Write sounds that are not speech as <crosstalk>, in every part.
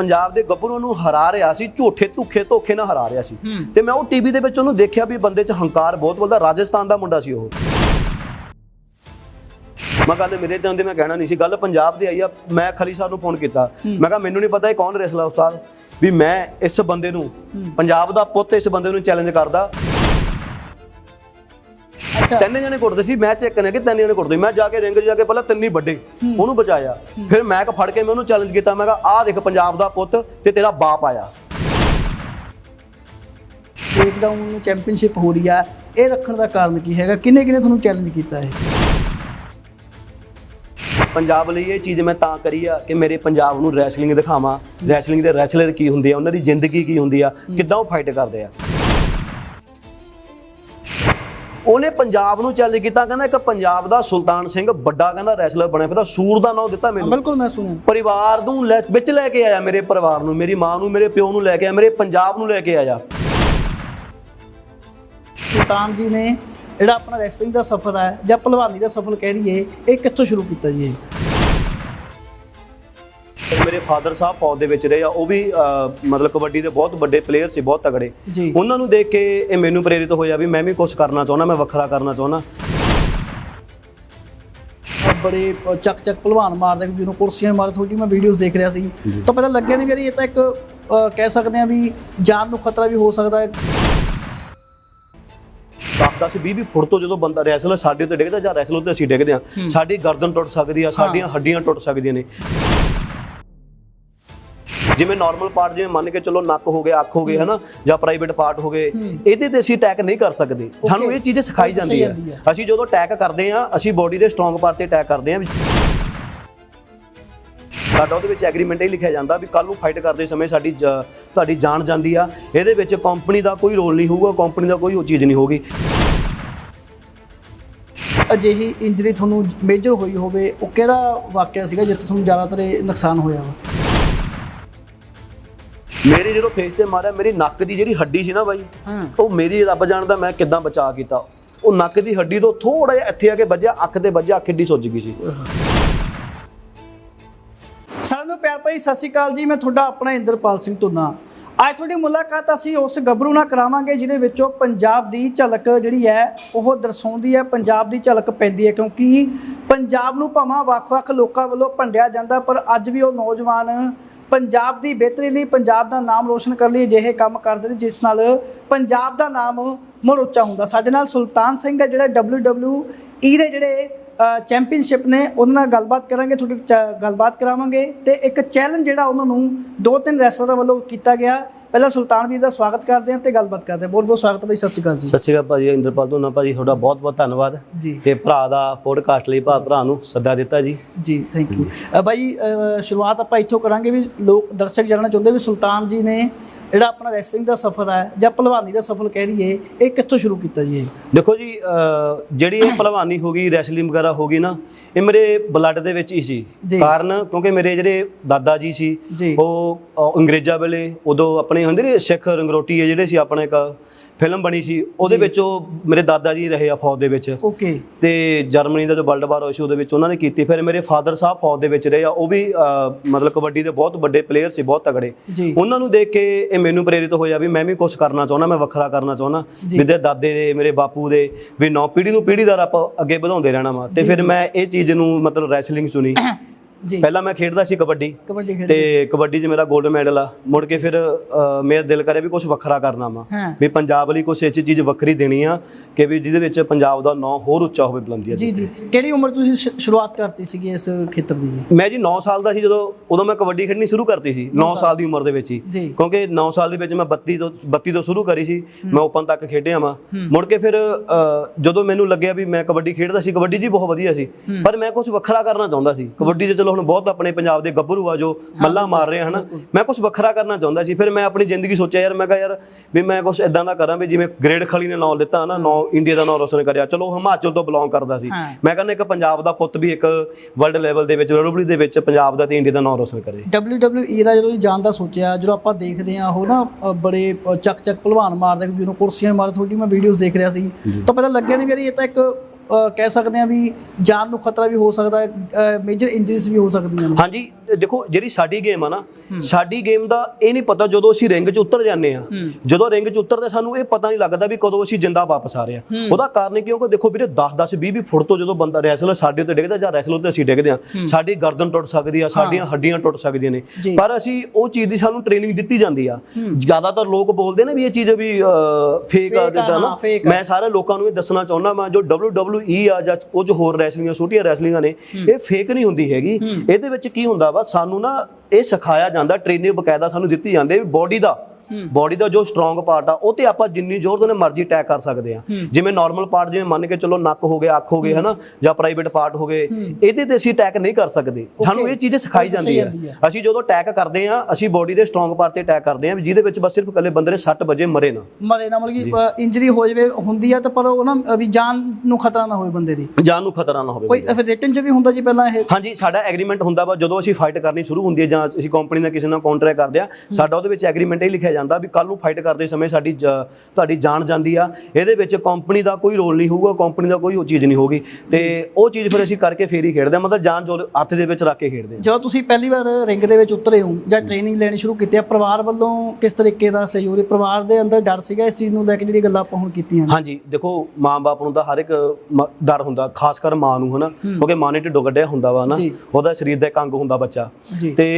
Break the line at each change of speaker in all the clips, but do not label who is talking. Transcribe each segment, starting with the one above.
ਪੰਜਾਬ ਦੇ ਗੱਭਰੂ ਨੂੰ ਹਰਾ ਰਿਹਾ ਸੀ ਝੂਠੇ ਧੁੱਖੇ ਧੋਖੇ ਨਾਲ ਹਰਾ ਰਿਹਾ ਸੀ। ਤੇ ਮੈਂ ਉਹ ਟੀਵੀ ਦੇ ਵਿੱਚ ਉਹਨੂੰ ਦੇਖਿਆ ਵੀ ਬੰਦੇ 'ਚ ਹੰਕਾਰ ਬਹੁਤ ਬੋਲਦਾ ਰਾਜਸਥਾਨ ਦਾ ਮੁੰਡਾ ਸੀ ਉਹ। ਮੈਂ ਗੱਲ ਮੇਰੇ ਤੇ ਹੁੰਦੇ ਮੈਂ ਕਹਿਣਾ ਨਹੀਂ ਸੀ ਗੱਲ ਪੰਜਾਬ ਦੀ ਆਈ ਆ ਮੈਂ ਖਲੀ ਸਾਹਿਬ ਨੂੰ ਫੋਨ ਕੀਤਾ। ਮੈਂ ਕਿਹਾ ਮੈਨੂੰ ਨਹੀਂ ਪਤਾ ਇਹ ਕੌਣ ਰੈਸਲਰ ਉਸਤਾਦ ਵੀ ਮੈਂ ਇਸ ਬੰਦੇ ਨੂੰ ਪੰਜਾਬ ਦਾ ਪੁੱਤ ਇਸ ਬੰਦੇ ਨੂੰ ਚੈਲੰਜ ਕਰਦਾ। ਤਿੰਨ ਜਣੇ ਕੁੱਟਦੇ ਸੀ ਮੈਚ ਇੱਕ ਨੇ ਕਿ ਤਿੰਨ ਜਣੇ ਕੁੱਟਦੇ ਮੈਂ ਜਾ ਕੇ ਰਿੰਗ 'ਚ ਜਾ ਕੇ ਪਹਿਲਾਂ ਤਿੰਨ ਵੱਡੇ ਉਹਨੂੰ ਬਚਾਇਆ। ਫਿਰ ਮੈਂ ਕ ਫੜ ਕੇ ਮੈਂ ਉਹਨੂੰ ਚੈਲੰਜ ਕੀਤਾ ਮੈਂ ਕਿਹਾ ਆਹ ਦੇਖ ਪੰਜਾਬ ਦਾ ਪੁੱਤ ਤੇ ਤੇਰਾ ਬਾਪ ਆਇਆ।
ਬ੍ਰੇਕਡਾਊਨ ਚੈਂਪੀਅਨਸ਼ਿਪ ਹੋ ਰਹੀ ਆ। ਇਹ ਰੱਖਣ ਦਾ ਕਾਰਨ ਕੀ ਹੈਗਾ? ਕਿਨੇ ਕਿਨੇ ਤੁਹਾਨੂੰ ਚੈਲੰਜ ਕੀਤਾ ਹੈ
ਪੰਜਾਬ ਲਈ ਇਹ ਚੀਜ਼ ਮੈਂ ਤਾਂ ਕਰੀ ਆ ਕਿ ਮੇਰੇ ਪੰਜਾਬ ਨੂੰ ਰੈਸਲਿੰਗ ਦਿਖਾਵਾਂ। ਰੈਸਲਿੰਗ ਦੇ ਰੈਸਲਰ ਕੀ ਹੁੰਦੇ ਆ ਉਹਨਾਂ ਦੀ ਜ਼ਿੰਦਗੀ ਕੀ ਹੁੰਦੀ ਆ ਕਿੱਦਾਂ ਉਹ ਫਾਈਟ ਕਰਦੇ ਆ। ਉਹਨੇ ਪੰਜਾਬ ਨੂੰ ਚੈਲੰਜ ਕੀਤਾ ਕਹਿੰਦਾ ਇੱਕ ਪੰਜਾਬ ਦਾ ਸੁਲਤਾਨ ਸਿੰਘ ਵੱਡਾ ਕਹਿੰਦਾ ਰੈਸਲਰ ਬਣਿਆ ਫਿਰ ਸੂਰ ਦਾ ਨਾਮ ਦਿੱਤਾ ਮੈਨੂੰ।
ਬਿਲਕੁਲ ਮੈਂ ਸੁਣਿਆ।
ਪਰਿਵਾਰ ਨੂੰ ਵਿੱਚ ਲੈ ਕੇ ਆਇਆ ਮੇਰੇ ਪਰਿਵਾਰ ਨੂੰ ਮੇਰੀ ਮਾਂ ਨੂੰ ਮੇਰੇ ਪਿਓ ਨੂੰ ਲੈ ਕੇ ਆਇਆ ਮੇਰੇ ਪੰਜਾਬ ਨੂੰ ਲੈ ਕੇ ਆਇਆ।
ਸੁਲਤਾਨ ਜੀ ਨੇ ਜਿਹੜਾ ਆਪਣਾ ਰੈਸਲਿੰਗ ਦਾ ਸਫ਼ਰ ਹੈ ਜਾਂ ਪਹਿਲਵਾਨੀ ਦਾ ਸਫ਼ਰ ਕਹਿ ਲਈਏ ਇਹ ਕਿੱਥੋਂ ਸ਼ੁਰੂ ਕੀਤਾ ਜੀ ਇਹ?
ਮੇਰੇ ਫਾਦਰ ਸਾਹਿਬ ਫੌਜ ਦੇ ਵਿੱਚ ਰਹੇ ਆ ਉਹ ਵੀ ਮਤਲਬ ਕਬੱਡੀ ਦੇ ਬਹੁਤ ਵੱਡੇ ਪਲੇਅਰ ਸੀ ਬਹੁਤ ਤਗੜੇ। ਉਹਨਾਂ ਨੂੰ ਦੇਖ ਕੇ ਇਹ ਮੈਨੂੰ ਪ੍ਰੇਰਿਤ ਹੋਇਆ ਵੀ ਮੈਂ ਵੀ ਕੁਝ ਕਰਨਾ ਚਾਹੁੰਦਾ ਮੈਂ ਵੱਖਰਾ ਕਰਨਾ ਚਾਹੁੰਦਾ।
ਬੜੇ ਚੱਕ ਚੱਕ ਪਹਿਲਵਾਨ ਮਾਰਦੇ ਕਿ ਜਿਹਨੂੰ ਕੁਰਸੀਆਂ ਮਾਰ ਥੋੜੀ ਮੈਂ ਵੀਡੀਓਜ਼ ਦੇਖ ਰਿਹਾ ਸੀ। ਤਾਂ ਪਤਾ ਲੱਗਿਆ ਨਹੀਂ ਵੀ ਇਹ ਤਾਂ ਇੱਕ ਕਹਿ ਸਕਦੇ ਆ ਵੀ ਜਾਨ ਨੂੰ ਖਤਰਾ ਵੀ ਹੋ ਸਕਦਾ ਹੈ।
10 10 20 20 ਫੁੱਟ ਤੋਂ ਜਦੋਂ ਬੰਦਾ ਰੈਸਲਰ ਸਾਡੇ ਤੇ ਡਿੱਗਦਾ ਜਾਂ ਰੈਸਲਰ ਤੇ ਅਸੀਂ ਡਿੱਗਦੇ ਆ ਸਾਡੀ ਗਰਦਨ ਟੁੱਟ ਸਕਦੀ ਆ ਸਾਡੀਆਂ ਹੱਡੀਆਂ ਟੁੱਟ ਸਕਦੀਆਂ ਨੇ। ਜਿਵੇਂ ਨਾਰਮਲ ਪਾਰਟ ਜਿਵੇਂ ਮੰਨ ਕੇ ਚਲੋ ਨੱਕ ਹੋ ਗਿਆ ਅੱਖ ਹੋ ਗਈ ਹਨਾ? ਜਾਂ ਪ੍ਰਾਈਵੇਟ ਪਾਰਟ ਹੋ ਗਏ ਇਹਦੇ ਤੇ ਅਸੀਂ ਅਟੈਕ ਨਹੀਂ ਕਰ ਸਕਦੇ। ਸਾਨੂੰ ਇਹ ਚੀਜ਼ ਸਿਖਾਈ ਜਾਂਦੀ ਹੈ। ਅਸੀਂ ਜਦੋਂ ਅਟੈਕ ਕਰਦੇ ਆ ਅਸੀਂ ਬੋਡੀ ਦੇ ਸਟਰੋਂਗ ਪਾਰਟ ਤੇ ਅਟੈਕ ਕਰਦੇ ਆ ਸਾਡਾ ਉਹਦੇ ਵਿੱਚ ਐਗਰੀਮੈਂਟ ਇਹ ਲਿਖਿਆ ਜਾਂਦਾ ਵੀ ਕੱਲ ਨੂੰ ਫਾਈਟ ਕਰਦੇ ਸਮੇਂ ਸਾਡੀ ਤੁਹਾਡੀ ਜਾਨ ਜਾਂਦੀ ਆ। ਇਹਦੇ ਵਿੱਚ ਕੰਪਨੀ ਦਾ ਕੋਈ ਰੋਲ ਨਹੀਂ ਹੋਊਗਾ ਕੰਪਨੀ ਦਾ ਕੋਈ ਉਹ ਚੀਜ਼ ਨਹੀਂ ਹੋਊਗੀ।
ਅਜਿਹੀ ਇੰਜਰੀ ਤੁਹਾਨੂੰ ਮੇਜਰ ਹੋਈ ਹੋਵੇ ਉਹ ਕਿਹੜਾ ਵਾਕਿਆ ਸੀਗਾ ਜਿੱਥੇ ਤੁਹਾਨੂੰ ਜ਼ਿਆਦਾਤਰ ਨੁਕਸਾਨ ਹੋਇਆ ਵਾ?
ਮੇਰੀ ਜਦੋਂ ਫੇਸ ਤੇ ਮਾਰਿਆ ਮੇਰੀ ਨੱਕ ਦੀ ਜਿਹੜੀ ਹੱਡੀ ਸੀ ਨਾ ਬਾਈ ਉਹ ਮੇਰੀ ਰੱਬ ਜਾਣਦਾ ਮੈਂ ਕਿੱਦਾਂ ਬਚਾ ਕੀਤਾ। ਉਹ ਨੱਕ ਦੀ ਹੱਡੀ ਤੋਂ ਥੋੜਾ ਜਿਹਾ ਇੱਥੇ ਆ ਕੇ ਵੱਜਿਆ ਅੱਖ ਤੇ ਵੱਜਿਆ ਅੱਖ ਏਡੀ ਸੁੱਜ ਗਈ ਸੀ।
ਸਾਰਿਆਂ ਨੂੰ ਪਿਆਰ ਭਰੀ ਸਤਿ ਸ਼੍ਰੀ ਅਕਾਲ ਜੀ ਮੈਂ ਤੁਹਾਡਾ ਆਪਣਾ ਇੰਦਰਪਾਲ ਸਿੰਘ ਧੁੰਨਾ। ਅੱਜ ਤੁਹਾਡੀ ਮੁਲਾਕਾਤ ਅਸੀਂ ਉਸ ਗੱਭਰੂ ਨਾਲ ਕਰਾਵਾਂਗੇ ਜਿਹਦੇ ਵਿੱਚੋਂ ਪੰਜਾਬ ਦੀ ਝਲਕ ਜਿਹੜੀ ਹੈ ਉਹ ਦਰਸਾਉਂਦੀ ਹੈ। ਪੰਜਾਬ ਦੀ ਝਲਕ ਪੈਂਦੀ ਹੈ ਕਿਉਂਕਿ ਪੰਜਾਬ ਨੂੰ ਭਾਵੇਂ ਵੱਖ-ਵੱਖ ਲੋਕਾਂ ਵੱਲੋਂ ਭੰਡਿਆ ਜਾਂਦਾ ਪਰ ਅੱਜ ਵੀ ਉਹ ਨੌਜਵਾਨ ਪੰਜਾਬ ਦੀ ਬਿਹਤਰੀ ਲਈ ਪੰਜਾਬ ਦਾ ਨਾਮ ਰੋਸ਼ਨ ਕਰਨ ਲਈ ਅਜਿਹੇ ਕੰਮ ਕਰਦੇ ਨੇ, ਜਿਸ ਨਾਲ ਪੰਜਾਬ ਦਾ ਨਾਮ ਮੁੜ ਉੱਚਾ ਹੁੰਦਾ। ਸਾਡੇ ਨਾਲ ਸੁਲਤਾਨ ਸਿੰਘ ਹੈ, ਜਿਹੜਾ WWE ਦੇ ਜਿਹੜੇ ਚੈਂਪੀਅਨਸ਼ਿਪ ਨੇ, ਉਹਨਾਂ ਨਾਲ ਗੱਲਬਾਤ ਕਰਾਂਗੇ, ਤੁਹਾਡੀ ਚ- ਗੱਲਬਾਤ ਕਰਾਵਾਂਗੇ ਤੇ ਇੱਕ ਚੈਲੰਜ ਜਿਹੜਾ ਉਹਨਾਂ ਨੂੰ ਦੋ ਤਿੰਨ ਰੈਸਲਰਾਂ ਵੱਲੋਂ ਕੀਤਾ ਗਿਆ। ਪਹਿਲਾਂ ਸੁਲਤਾਨ ਵੀਰ ਦਾ ਸਵਾਗਤ ਕਰਦੇ ਹਾਂ ਤੇ ਗੱਲਬਾਤ ਕਰਦੇ ਹਾਂ। ਬਹੁਤ ਬਹੁਤ ਸਵਾਗਤ ਹੈ ਬਾਈ ਸਤਿ ਸ਼੍ਰੀ ਅਕਾਲ ਜੀ।
ਸਤਿ ਸ਼੍ਰੀ ਅਕਾਲ ਭਾਜੀ ਇੰਦਰਪਾਲ ਧੋਨਾ ਭਾਜੀ ਤੁਹਾਡਾ ਬਹੁਤ ਬਹੁਤ ਧੰਨਵਾਦ। ਤੇ ਭਰਾ ਦਾ ਪੋਡਕਾਸਟ ਲਈ ਭਾ ਭਰਾ ਨੂੰ ਸੱਦਾ ਦਿੱਤਾ ਜੀ।
ਜੀ ਥੈਂਕ ਯੂ ਅ, ਸ਼ੁਰੂਆਤ ਆਪਾਂ ਇੱਥੋਂ ਕਰਾਂਗੇ ਵੀ ਲੋਕ ਦਰਸ਼ਕ ਜਾਣਨਾ ਚਾਹੁੰਦੇ ਵੀ ਸੁਲਤਾਨ ਜੀ ਨੇ ਜਿਹੜਾ ਆਪਣਾ ਰੈਸਲਿੰਗ ਦਾ ਸਫ਼ਰ ਹੈ ਜਾਂ ਪਹਿਲਵਾਨੀ ਦਾ ਸਫ਼ਰ ਕਹਿ ਲਈਏ ਇਹ ਕਿੱਥੋਂ ਸ਼ੁਰੂ ਕੀਤਾ ਜੀ
ਦੇਖੋ ਜੀ ਜਿਹੜੀ ਇਹ ਭਲਵਾਨੀ ਹੋ ਗਈ ਰੈਸਲਿੰਗ ਵਗੈਰਾ ਹੋ ਗਈ ਨਾ ਇਹ ਮੇਰੇ ਬਲੱਡ ਦੇ ਵਿੱਚ ਹੀ ਸੀ। ਕਾਰਨ ਕਿਉਂਕਿ ਮੇਰੇ ਜਿਹੜੇ ਦਾਦਾ ਜੀ ਸੀ ਉਹ ਅੰਗਰੇਜ਼ਾਂ ਵੇਲੇ ਉਦੋਂ ਆਪਣੇ ਹੁੰਦੇ ਨੇ ਸਿੱਖ ਰੰਗਰੋਟੀ ਜਿਹੜੇ ਸੀ ਆਪਣੇ ਇੱਕ ਫਿਲਮ ਬਣੀ ਸੀ ਉਹਦੇ ਵਿੱਚ ਉਹ ਮੇਰੇ ਦਾਦਾ ਜੀ ਰਹੇ ਆ ਫੌਜ ਦੇ ਵਿੱਚ।
ਓਕੇ।
ਤੇ ਜਰਮਨੀ ਦਾ ਜੋ ਵਰਲਡ ਵਾਰ ਹੋਇਆ ਸੀ ਉਹਦੇ ਵਿੱਚ ਉਹਨਾਂ ਨੇ ਕੀਤੀ। ਫਿਰ ਮੇਰੇ ਫਾਦਰ ਸਾਹਿਬ ਫੌਜ ਦੇ ਵਿੱਚ ਰਹੇ ਆ ਉਹ ਵੀ ਅਹ, ਮਤਲਬ ਕਬੱਡੀ ਦੇ ਬਹੁਤ ਵੱਡੇ ਪਲੇਅਰ ਸੀ ਬਹੁਤ ਤਗੜੇ।
ਜੀ।
ਉਹਨਾਂ ਨੂੰ ਦੇਖ ਕੇ ਇਹ ਮੈਨੂੰ ਪ੍ਰੇਰਿਤ ਹੋਇਆ ਵੀ ਮੈਂ ਵੀ ਕੁਝ ਕਰਨਾ ਚਾਹੁੰਦਾ ਮੈਂ ਵੱਖਰਾ ਕਰਨਾ ਚਾਹੁੰਦਾ।
ਜੀ।
ਵੀ ਦੇ ਦਾਦੇ ਦੇ ਮੇਰੇ ਬਾਪੂ ਦੇ ਵੀ ਨੌ ਪੀੜ੍ਹੀ ਨੂੰ ਪੀੜ੍ਹੀ ਦਰ ਆਪਾਂ ਅੱਗੇ ਵਧਾਉਂਦੇ ਰਹਿਣਾ ਵਾ। ਤੇ ਫਿਰ ਮੈਂ ਇਹ ਚੀਜ਼ ਨੂੰ ਮਤਲਬ ਰੈਸਲਿੰਗ ਚੁਣੀ। <coughs>
ਜੀ।
ਪਹਿਲਾਂ ਮੈਂ ਖੇਡਦਾ ਸੀ ਕਬੱਡੀ।
ਕਬੱਡੀ ਖੇਡ
ਤੇ ਕਬੱਡੀ 'ਚ ਮੇਰਾ 골ਡ ਮੈਡਲ ਆ। ਮੁੜ ਕੇ ਫਿਰ ਅਹ, ਮੇਰਾ ਦਿਲ ਕਰੇ ਵੀ ਕੁਝ ਵੱਖਰਾ ਕਰਨਾ ਵਾ।
ਹਾਂ।
ਵੀ ਪੰਜਾਬ ਲਈ ਕੁਝ ਇਹ ਚੀਜ਼ ਵੱਖਰੀ ਦੇਣੀ ਆ ਕਿ ਵੀ ਜਿਹਦੇ ਵਿੱਚ ਪੰਜਾਬ ਦਾ ਨਾਂ ਹੋਰ ਉੱਚਾ ਹੋਵੇ ਬੁਲੰਦੀਆਂ
ਜੀ ਜੀ। ਕਿਹੜੀ ਉਮਰ ਤੁਸੀਂ ਸ਼- ਸ਼ੁਰੂਆਤ ਕਰਤੀ ਸੀਗੀ ਇਸ ਖੇਤਰ ਦੀ? ਜੀ
ਮੈਂ ਜੀ 9 ਸਾਲ ਦਾ ਸੀ ਜਦੋਂ ਉਦੋਂ ਮੈਂ ਕਬੱਡੀ ਖੇਡਣੀ ਸ਼ੁਰੂ ਕਰਤੀ ਸੀ 9 ਸਾਲ। ਦੀ ਉਮਰ ਦੇ ਵਿੱਚ ਹੀ। ਕਿਉਂਕਿ 9 ਸਾਲ ਦੇ ਵਿੱਚ ਮੈਂ 32 ਤੋਂ 32 ਤੋਂ ਸ਼ੁਰੂ ਕਰੀ ਸੀ। ਮੈਂ ਓਪਨ ਤੱਕ ਖੇਡਿਆ ਵਾਂ। ਮੁੜ ਕੇ ਫਿਰ ਅ, ਜਦੋਂ ਮੈਨੂੰ ਲੱਗਿਆ ਵੀ ਮੈਂ ਕਬੱਡੀ ਖੇਡਦਾ ਸੀ ਕਬੱਡੀ ਜੀ ਬਹੁਤ ਵਧੀਆ ਸੀ। ਪਰ ਮੈਂ ਕੁਝ ਵੱਖਰਾ ਕਰਨਾ ਚਾਹੁੰਦਾ ਸੀ। ਕਬੱਡੀ 'ਚ ਚਲੋ ਹੁਣ ਬਹੁਤ ਆਪਣੇ ਪੰਜਾਬ ਦੇ ਗੱਭਰੂ ਆ ਜੋ ਮੱਲਾ ਮਾਰ ਰਹੇ ਹਨਾ? ਮੈਂ ਕੁਝ ਵੱਖਰਾ ਕਰਨਾ ਚਾਹੁੰਦਾ ਸੀ ਫਿਰ ਮੈਂ ਆਪਣੀ ਜ਼ਿੰਦਗੀ ਸੋਚਿਆ ਯਾਰ ਮੈਂ ਕਿਹਾ ਯਾਰ ਵੀ ਮੈਂ ਕੁਝ ਇਦਾਂ ਦਾ ਕਰਾਂ ਵੀ ਜਿਵੇਂ ਗ੍ਰੇਡ ਖਲੀ ਨੇ ਨਾਂ ਲਿੱਤਾ ਨਾ ਨਾਂ ਇੰਡੀਆ ਦਾ ਨਾਂ ਰੋਸ਼ਨ ਕਰਿਆ। ਚਲੋ ਹਿਮਾਚਲ ਤੋਂ ਬਿਲੋਂਗ ਕਰਦਾ ਸੀ। ਮੈਂ ਕਹਿੰਦਾ ਇੱਕ ਪੰਜਾਬ ਦਾ ਪੁੱਤ ਵੀ ਇੱਕ ਵਰਲਡ ਲੈਵਲ ਦੇ ਵਿੱਚ WWE ਦੇ ਵਿੱਚ ਪੰਜਾਬ ਦਾ ਤੇ ਇੰਡੀਆ ਦਾ ਨਾਂ ਰੋਸ਼ਨ ਕਰੇ।
WWE ਦਾ ਜਦੋਂ ਜਾਣ ਦਾ ਸੋਚਿਆ ਜਦੋਂ ਆਪਾਂ ਦੇਖਦੇ ਆ ਉਹ ਨਾ ਬੜੇ ਚੱਕ ਚੱਕ ਪਹਿਲਵਾਨ ਮਾਰਦੇ ਕਿ ਜਿਹਨੂੰ ਕੁਰਸੀਆਂ ਮਾਰ ਥੋੜੀ ਮੈਂ ਵੀਡੀਓਜ਼ ਦੇਖ ਰਿਹਾ ਸੀ। ਤਾਂ ਪਤਾ ਲੱਗਿਆ ਨਹੀਂ ਵੀ ਇਹ ਤਾਂ ਇੱਕ ਕਹਿ ਸਕਦੇ ਹਾਂ ਵੀ ਜਾਨ ਨੂੰ ਖਤਰਾ ਵੀ ਹੋ ਸਕਦਾ ਹੈ ਮੇਜਰ ਇੰਜਰੀਜ਼ ਵੀ ਹੋ ਸਕਦੀਆਂ ਨੇ।
ਹਾਂਜੀ ਦੇਖੋ ਜਿਹੜੀ ਸਾਡੀ ਗੇਮ ਆ ਨਾ ਸਾਡੀ ਗੇਮ ਦਾ ਇਹ ਨਹੀਂ ਪਤਾ ਜਦੋਂ ਅਸੀਂ ਰਿੰਗ 'ਚ ਉਤਰ ਜਾਂਦੇ ਆ ਜਦੋਂ ਰਿੰਗ 'ਚ ਉਤਰਦੇ ਸਾਨੂੰ ਇਹ ਪਤਾ ਨਹੀਂ ਲੱਗਦਾ ਵੀ ਕਦੋਂ ਅਸੀਂ ਜਿੰਦਾ ਵਾਪਸ ਆ ਰਹੇ ਆ ਉਹਦਾ ਕਾਰਨ ਕਿਉਂਕਿ ਦੇਖੋ ਵੀਰੇ 10 10 20 20 ਫੁੱਟ ਤੋਂ ਜਦੋਂ ਬੰਦਾ ਰੈਸਲਰ ਸਾਡੇ ਤੇ ਡਿੱਗਦਾ ਜਾਂ ਰੈਸਲਰ ਤੇ ਅਸੀਂ ਡਿੱਗਦੇ ਆ ਸਾਡੀ ਗਰਦਨ ਟੁੱਟ ਸਕਦੀ ਆ ਸਾਡੀਆਂ ਹੱਡੀਆਂ ਟੁੱਟ ਸਕਦੀਆਂ ਨੇ। ਪਰ ਅਸੀਂ ਉਹ ਚੀਜ਼ ਦੀ ਸਾਨੂੰ ਟ੍ਰੇਨਿੰਗ ਦਿੱਤੀ ਜਾਂਦੀ ਆ। ਜ਼ਿਆਦਾਤਰ ਲੋਕ ਬੋਲਦੇ ਨੇ ਵੀ ਇਹ ਚੀਜ਼ ਵੀ ਫੇਕ ਆ
ਆ,
ਜਿੱਦਾਂ ਨਾ।
ਆ।
ਮੈਂ ਸਾਰੇ ਲੋਕਾਂ ਨੂੰ ਇਹ ਦੱਸਣਾ ਚਾਹੁੰਦਾ ਮੈਂ ਜੋ WWE ਆ ਜਾਂ ਕੁਝ ਹੋਰ ਰੈਸਲਿੰਗਾਂ ਛੋਟੀਆਂ ਰੈਸਲਿੰਗਾਂ ਨੇ ਇਹ ਫੇਕ ਨਹੀਂ ਹੁੰਦੀ ਹੈਗੀ। ਇਹਦੇ ਵਿੱਚ ਕੀ ਹੁੰਦਾ ਵਾ? ਸਾਨੂੰ ਨਾ ਇਹ ਸਿਖਾਇਆ ਜਾਂਦਾ ਟ੍ਰੇਨਿੰਗ ਬਕਾਇਦਾ ਸਾਨੂੰ ਦਿੱਤੀ ਜਾਂਦੀ ਹੈ ਬੋਡੀ ਦਾ ਬੋਡੀ ਦਾ ਜੋ ਸਟਰੋਂਗ ਪਾਰਟ ਆ ਉਹ ਤੇ ਆਪਾਂ ਜਿੰਨੀ ਜ਼ੋਰ ਦੇ ਨਾਲ ਮਰਜ਼ੀ ਅਟੈਕ ਕਰ ਸਕਦੇ ਆ। ਜਿਵੇਂ ਨਾਰਮਲ ਪਾਰਟ ਜਿਵੇਂ ਮੰਨ ਕੇ ਚੱਲੋ ਨੱਕ ਹੋ ਗਿਆ ਅੱਖ ਹੋ ਗਈ ਹਨਾ? ਜਾਂ ਪ੍ਰਾਈਵੇਟ ਪਾਰਟ ਹੋ ਗਏ ਇਹਦੇ ਤੇ ਅਸੀਂ ਅਟੈਕ ਨਹੀਂ ਕਰ ਸਕਦੇ। ਸਾਨੂੰ ਇਹ ਚੀਜ਼ ਸਿਖਾਈ ਜਾਂਦੀ ਹੈ ਅਸੀਂ ਜਦੋਂ ਅਟੈਕ ਕਰਦੇ ਆ ਅਸੀਂ ਬੋਡੀ ਦੇ ਸਟਰੋਂਗ ਪਾਰਟ ਤੇ ਅਟੈਕ ਕਰਦੇ ਆ ਜਿਹਦੇ ਵਿੱਚ ਬਸ ਸਿਰਫ ਇਕੱਲੇ ਬੰਦੇ ਨੇ 60 ਵਜੇ ਮਰੇ ਨਾ।
ਮਰੇ ਨਾ ਮਤਲਬ ਕਿ ਇੰਜਰੀ ਹੋ ਜਾਵੇ ਹੁੰਦੀ ਆ ਤਾਂ ਪਰ ਉਹ ਨਾ ਵੀ ਜਾਨ ਨੂੰ ਖਤਰਾ ਨਾ ਹੋਵੇ ਬੰਦੇ ਦੀ।
ਜਾਨ ਨੂੰ ਖਤਰਾ ਨਾ ਹੋਵੇ
ਕੋਈ ਫਿਰ ਰਿਟਨ ਚ ਵੀ ਹੁੰਦਾ ਜੀ ਪਹਿਲਾਂ ਇਹ?
ਹਾਂਜੀ ਸਾਡਾ ਐਗਰੀਮੈਂਟ ਹੁੰਦਾ ਵਾ ਜਦੋਂ ਅਸੀਂ ਫਾਈਟ ਕਰਨੀ ਸ਼ੁਰੂ ਹੁੰਦੀ ਹੈ ਜਾਂ ਅਸੀਂ ਕੰਪਨੀ ਨਾਲ ਕਿਸੇ ਨਾਲ ਕੰਟਰੈਕਟ ਕਰਦੇ ਆ ਸਾਡਾ ਉਹਦੇ ਵਿੱਚ ਐਗਰੀਮੈਂਟ ਇਹ ਲਿਖਿਆ ਜਾਂਦਾ ਵੀ ਕੱਲ ਨੂੰ ਫਾਈਟ ਕਰਦੇ ਸਮੇਂ ਸਾਡੀ ਤੁਹਾਡੀ ਜਾਨ ਜਾਂਦੀ ਆ। ਇਹਦੇ ਵਿੱਚ ਕੰਪਨੀ ਦਾ ਕੋਈ ਰੋਲ ਨਹੀਂ ਹੋਊਗਾ ਕੰਪਨੀ ਦਾ ਕੋਈ ਉਹ ਚੀਜ਼ ਨਹੀਂ ਹੋਗੀ ਤੇ ਉਹ ਚੀਜ਼ ਫਿਰ ਅਸੀਂ ਕਰਕੇ ਫੇਰ ਹੀ ਖੇਡਦੇ ਆ। ਮਤਲਬ ਜਾਨ ਜੋ ਹੱਥ ਦੇ ਵਿੱਚ ਰੱਖ ਕੇ ਖੇਡਦੇ ਆ।
ਜਦੋਂ ਤੁਸੀਂ ਪਹਿਲੀ ਵਾਰ ਰਿੰਗ ਦੇ ਵਿੱਚ ਉਤਰੇ ਹੋ ਜਾਂ ਟ੍ਰੇਨਿੰਗ ਲੈਣੀ ਸ਼ੁਰੂ ਕੀਤੀ ਆ ਪਰਿਵਾਰ ਵੱਲੋਂ ਕਿਸ ਤਰੀਕੇ ਦਾ ਸਹਿਯੋਗ ਹੈ ਪਰਿਵਾਰ ਦੇ ਅੰਦਰ ਡਰ ਸੀਗਾ ਇਸ ਚੀਜ਼ ਨੂੰ ਲੈ ਕੇ ਜਿਹੜੀ ਗੱਲਾਂ ਆਪਾਂ ਹੁਣ ਕੀਤੀਆਂ ਨੇ?
ਹਾਂਜੀ ਦੇਖੋ ਮਾਂ-ਬਾਪ ਨੂੰ ਤਾਂ ਹਰ ਇੱਕ ਡਰ ਹੁੰਦਾ ਖਾਸ ਕਰ ਮਾਂ ਨੂੰ ਹਨਾ? ਕਿਉਂਕਿ ਮਾਂ ਨੇ ਢਿੱਡੋਂ ਕੱਢਿਆ ਹੁੰਦਾ ਵਾ
ਜੀ।
ਉਹਦਾ ਸਰੀਰ ਦਾ ਇੱਕ ਅੰਗ ਹੁੰਦਾ ਬੱਚਾ। ਤੇ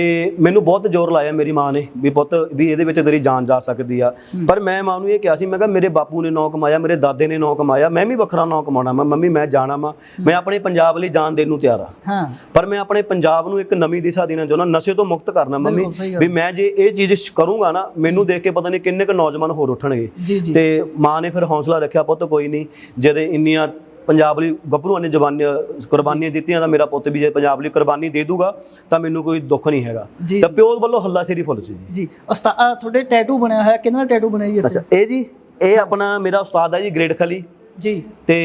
ਮੈਨੂੰ ਬਹੁਤ ਜ਼ੋਰ ਲਾਇਆ ਮੇਰੀ ਮਾਂ ਨੇ ਵੀ ਪੁੱਤ ਵੀ ਇਹਦੇ ਵਿੱਚ ਤੇਰੀ ਜਾਨ ਜਾ ਸਕਦੀ ਆ। ਪਰ ਮੈਂ ਮਾਂ ਨੂੰ ਇਹ ਕਿਹਾ ਸੀ ਮੈਂ ਕਿਹਾ ਮੇਰੇ ਬਾਪੂ ਨੇ ਨਾਂ ਕਮਾਇਆ ਮੇਰੇ ਦਾਦੇ ਨੇ ਨਾਂ ਕਮਾਇਆ ਮੈਂ ਵੀ ਵੱਖਰਾ ਨਾਂ ਕਮਾਉਣਾ ਮੈਂ ਮੰਮੀ ਮੈਂ ਜਾਣਾ ਵਾ ਮੈਂ ਆਪਣੇ ਪੰਜਾਬ ਲਈ ਜਾਨ ਦੇਣ ਨੂੰ ਤਿਆਰ ਆ।
ਹਾਂ।
ਪਰ ਮੈਂ ਆਪਣੇ ਪੰਜਾਬ ਨੂੰ ਇੱਕ ਨਵੀਂ ਦਿਸ਼ਾ ਦੇਣਾ ਚਾਹੁੰਦਾ ਨਸ਼ੇ ਤੋਂ ਮੁਕਤ ਕਰਨਾ ਮੰਮੀ। ਵੀ ਮੈਂ ਜੇ ਇਹ ਚੀਜ਼ ਕਰੂੰਗਾ ਨਾ ਮੈਨੂੰ ਦੇਖ ਕੇ ਪਤਾ ਨਹੀਂ ਕਿੰਨੇ ਕੁ ਨੌਜਵਾਨ ਹੋਰ ਉੱਠਣਗੇ। ਤੇ ਮਾਂ ਨੇ ਫਿਰ ਹੌਸਲਾ ਰੱਖਿਆ ਪੁੱਤ ਕੋਈ ਨਹੀਂ ਜਦੇ ਇੰਨੀਆਂ ਪੰਜਾਬ ਲਈ ਗੱਭਰੂਆਂ ਨੇ ਜਵਾਨੀਆਂ ਕੁਰਬਾਨੀਆਂ ਦਿੱਤੀਆਂ ਤਾਂ ਮੇਰਾ ਪੁੱਤ ਵੀ ਜੇ ਪੰਜਾਬ ਲਈ ਕੁਰਬਾਨੀ ਦੇ ਦੂਗਾ ਤਾਂ ਮੈਨੂੰ ਕੋਈ ਦੁੱਖ ਨਹੀਂ ਹੈਗਾ। ਤਾਂ ਪਿਓ ਵੱਲੋਂ ਹੱਲਾ ਸੇਰੀ ਫੁੱਲ ਸੀ ਜੀ।
ਜੀ ਉਸਤਾ- ਅ, ਤੁਹਾਡੇ ਟੈਟੂ ਬਣਿਆ ਹੋਇਆ ਕਿਹਨਾਂ ਦਾ ਟੈਟੂ ਬਣਿਆ ਜੀ
ਅੱਛਾ ਇਹ ਜੀ ਇਹ ਆਪਣਾ ਮੇਰਾ ਉਸਤਾਦ ਹੈ ਜੀ ਗ੍ਰੇਡ ਖਲੀ।
ਜੀ।
ਤੇ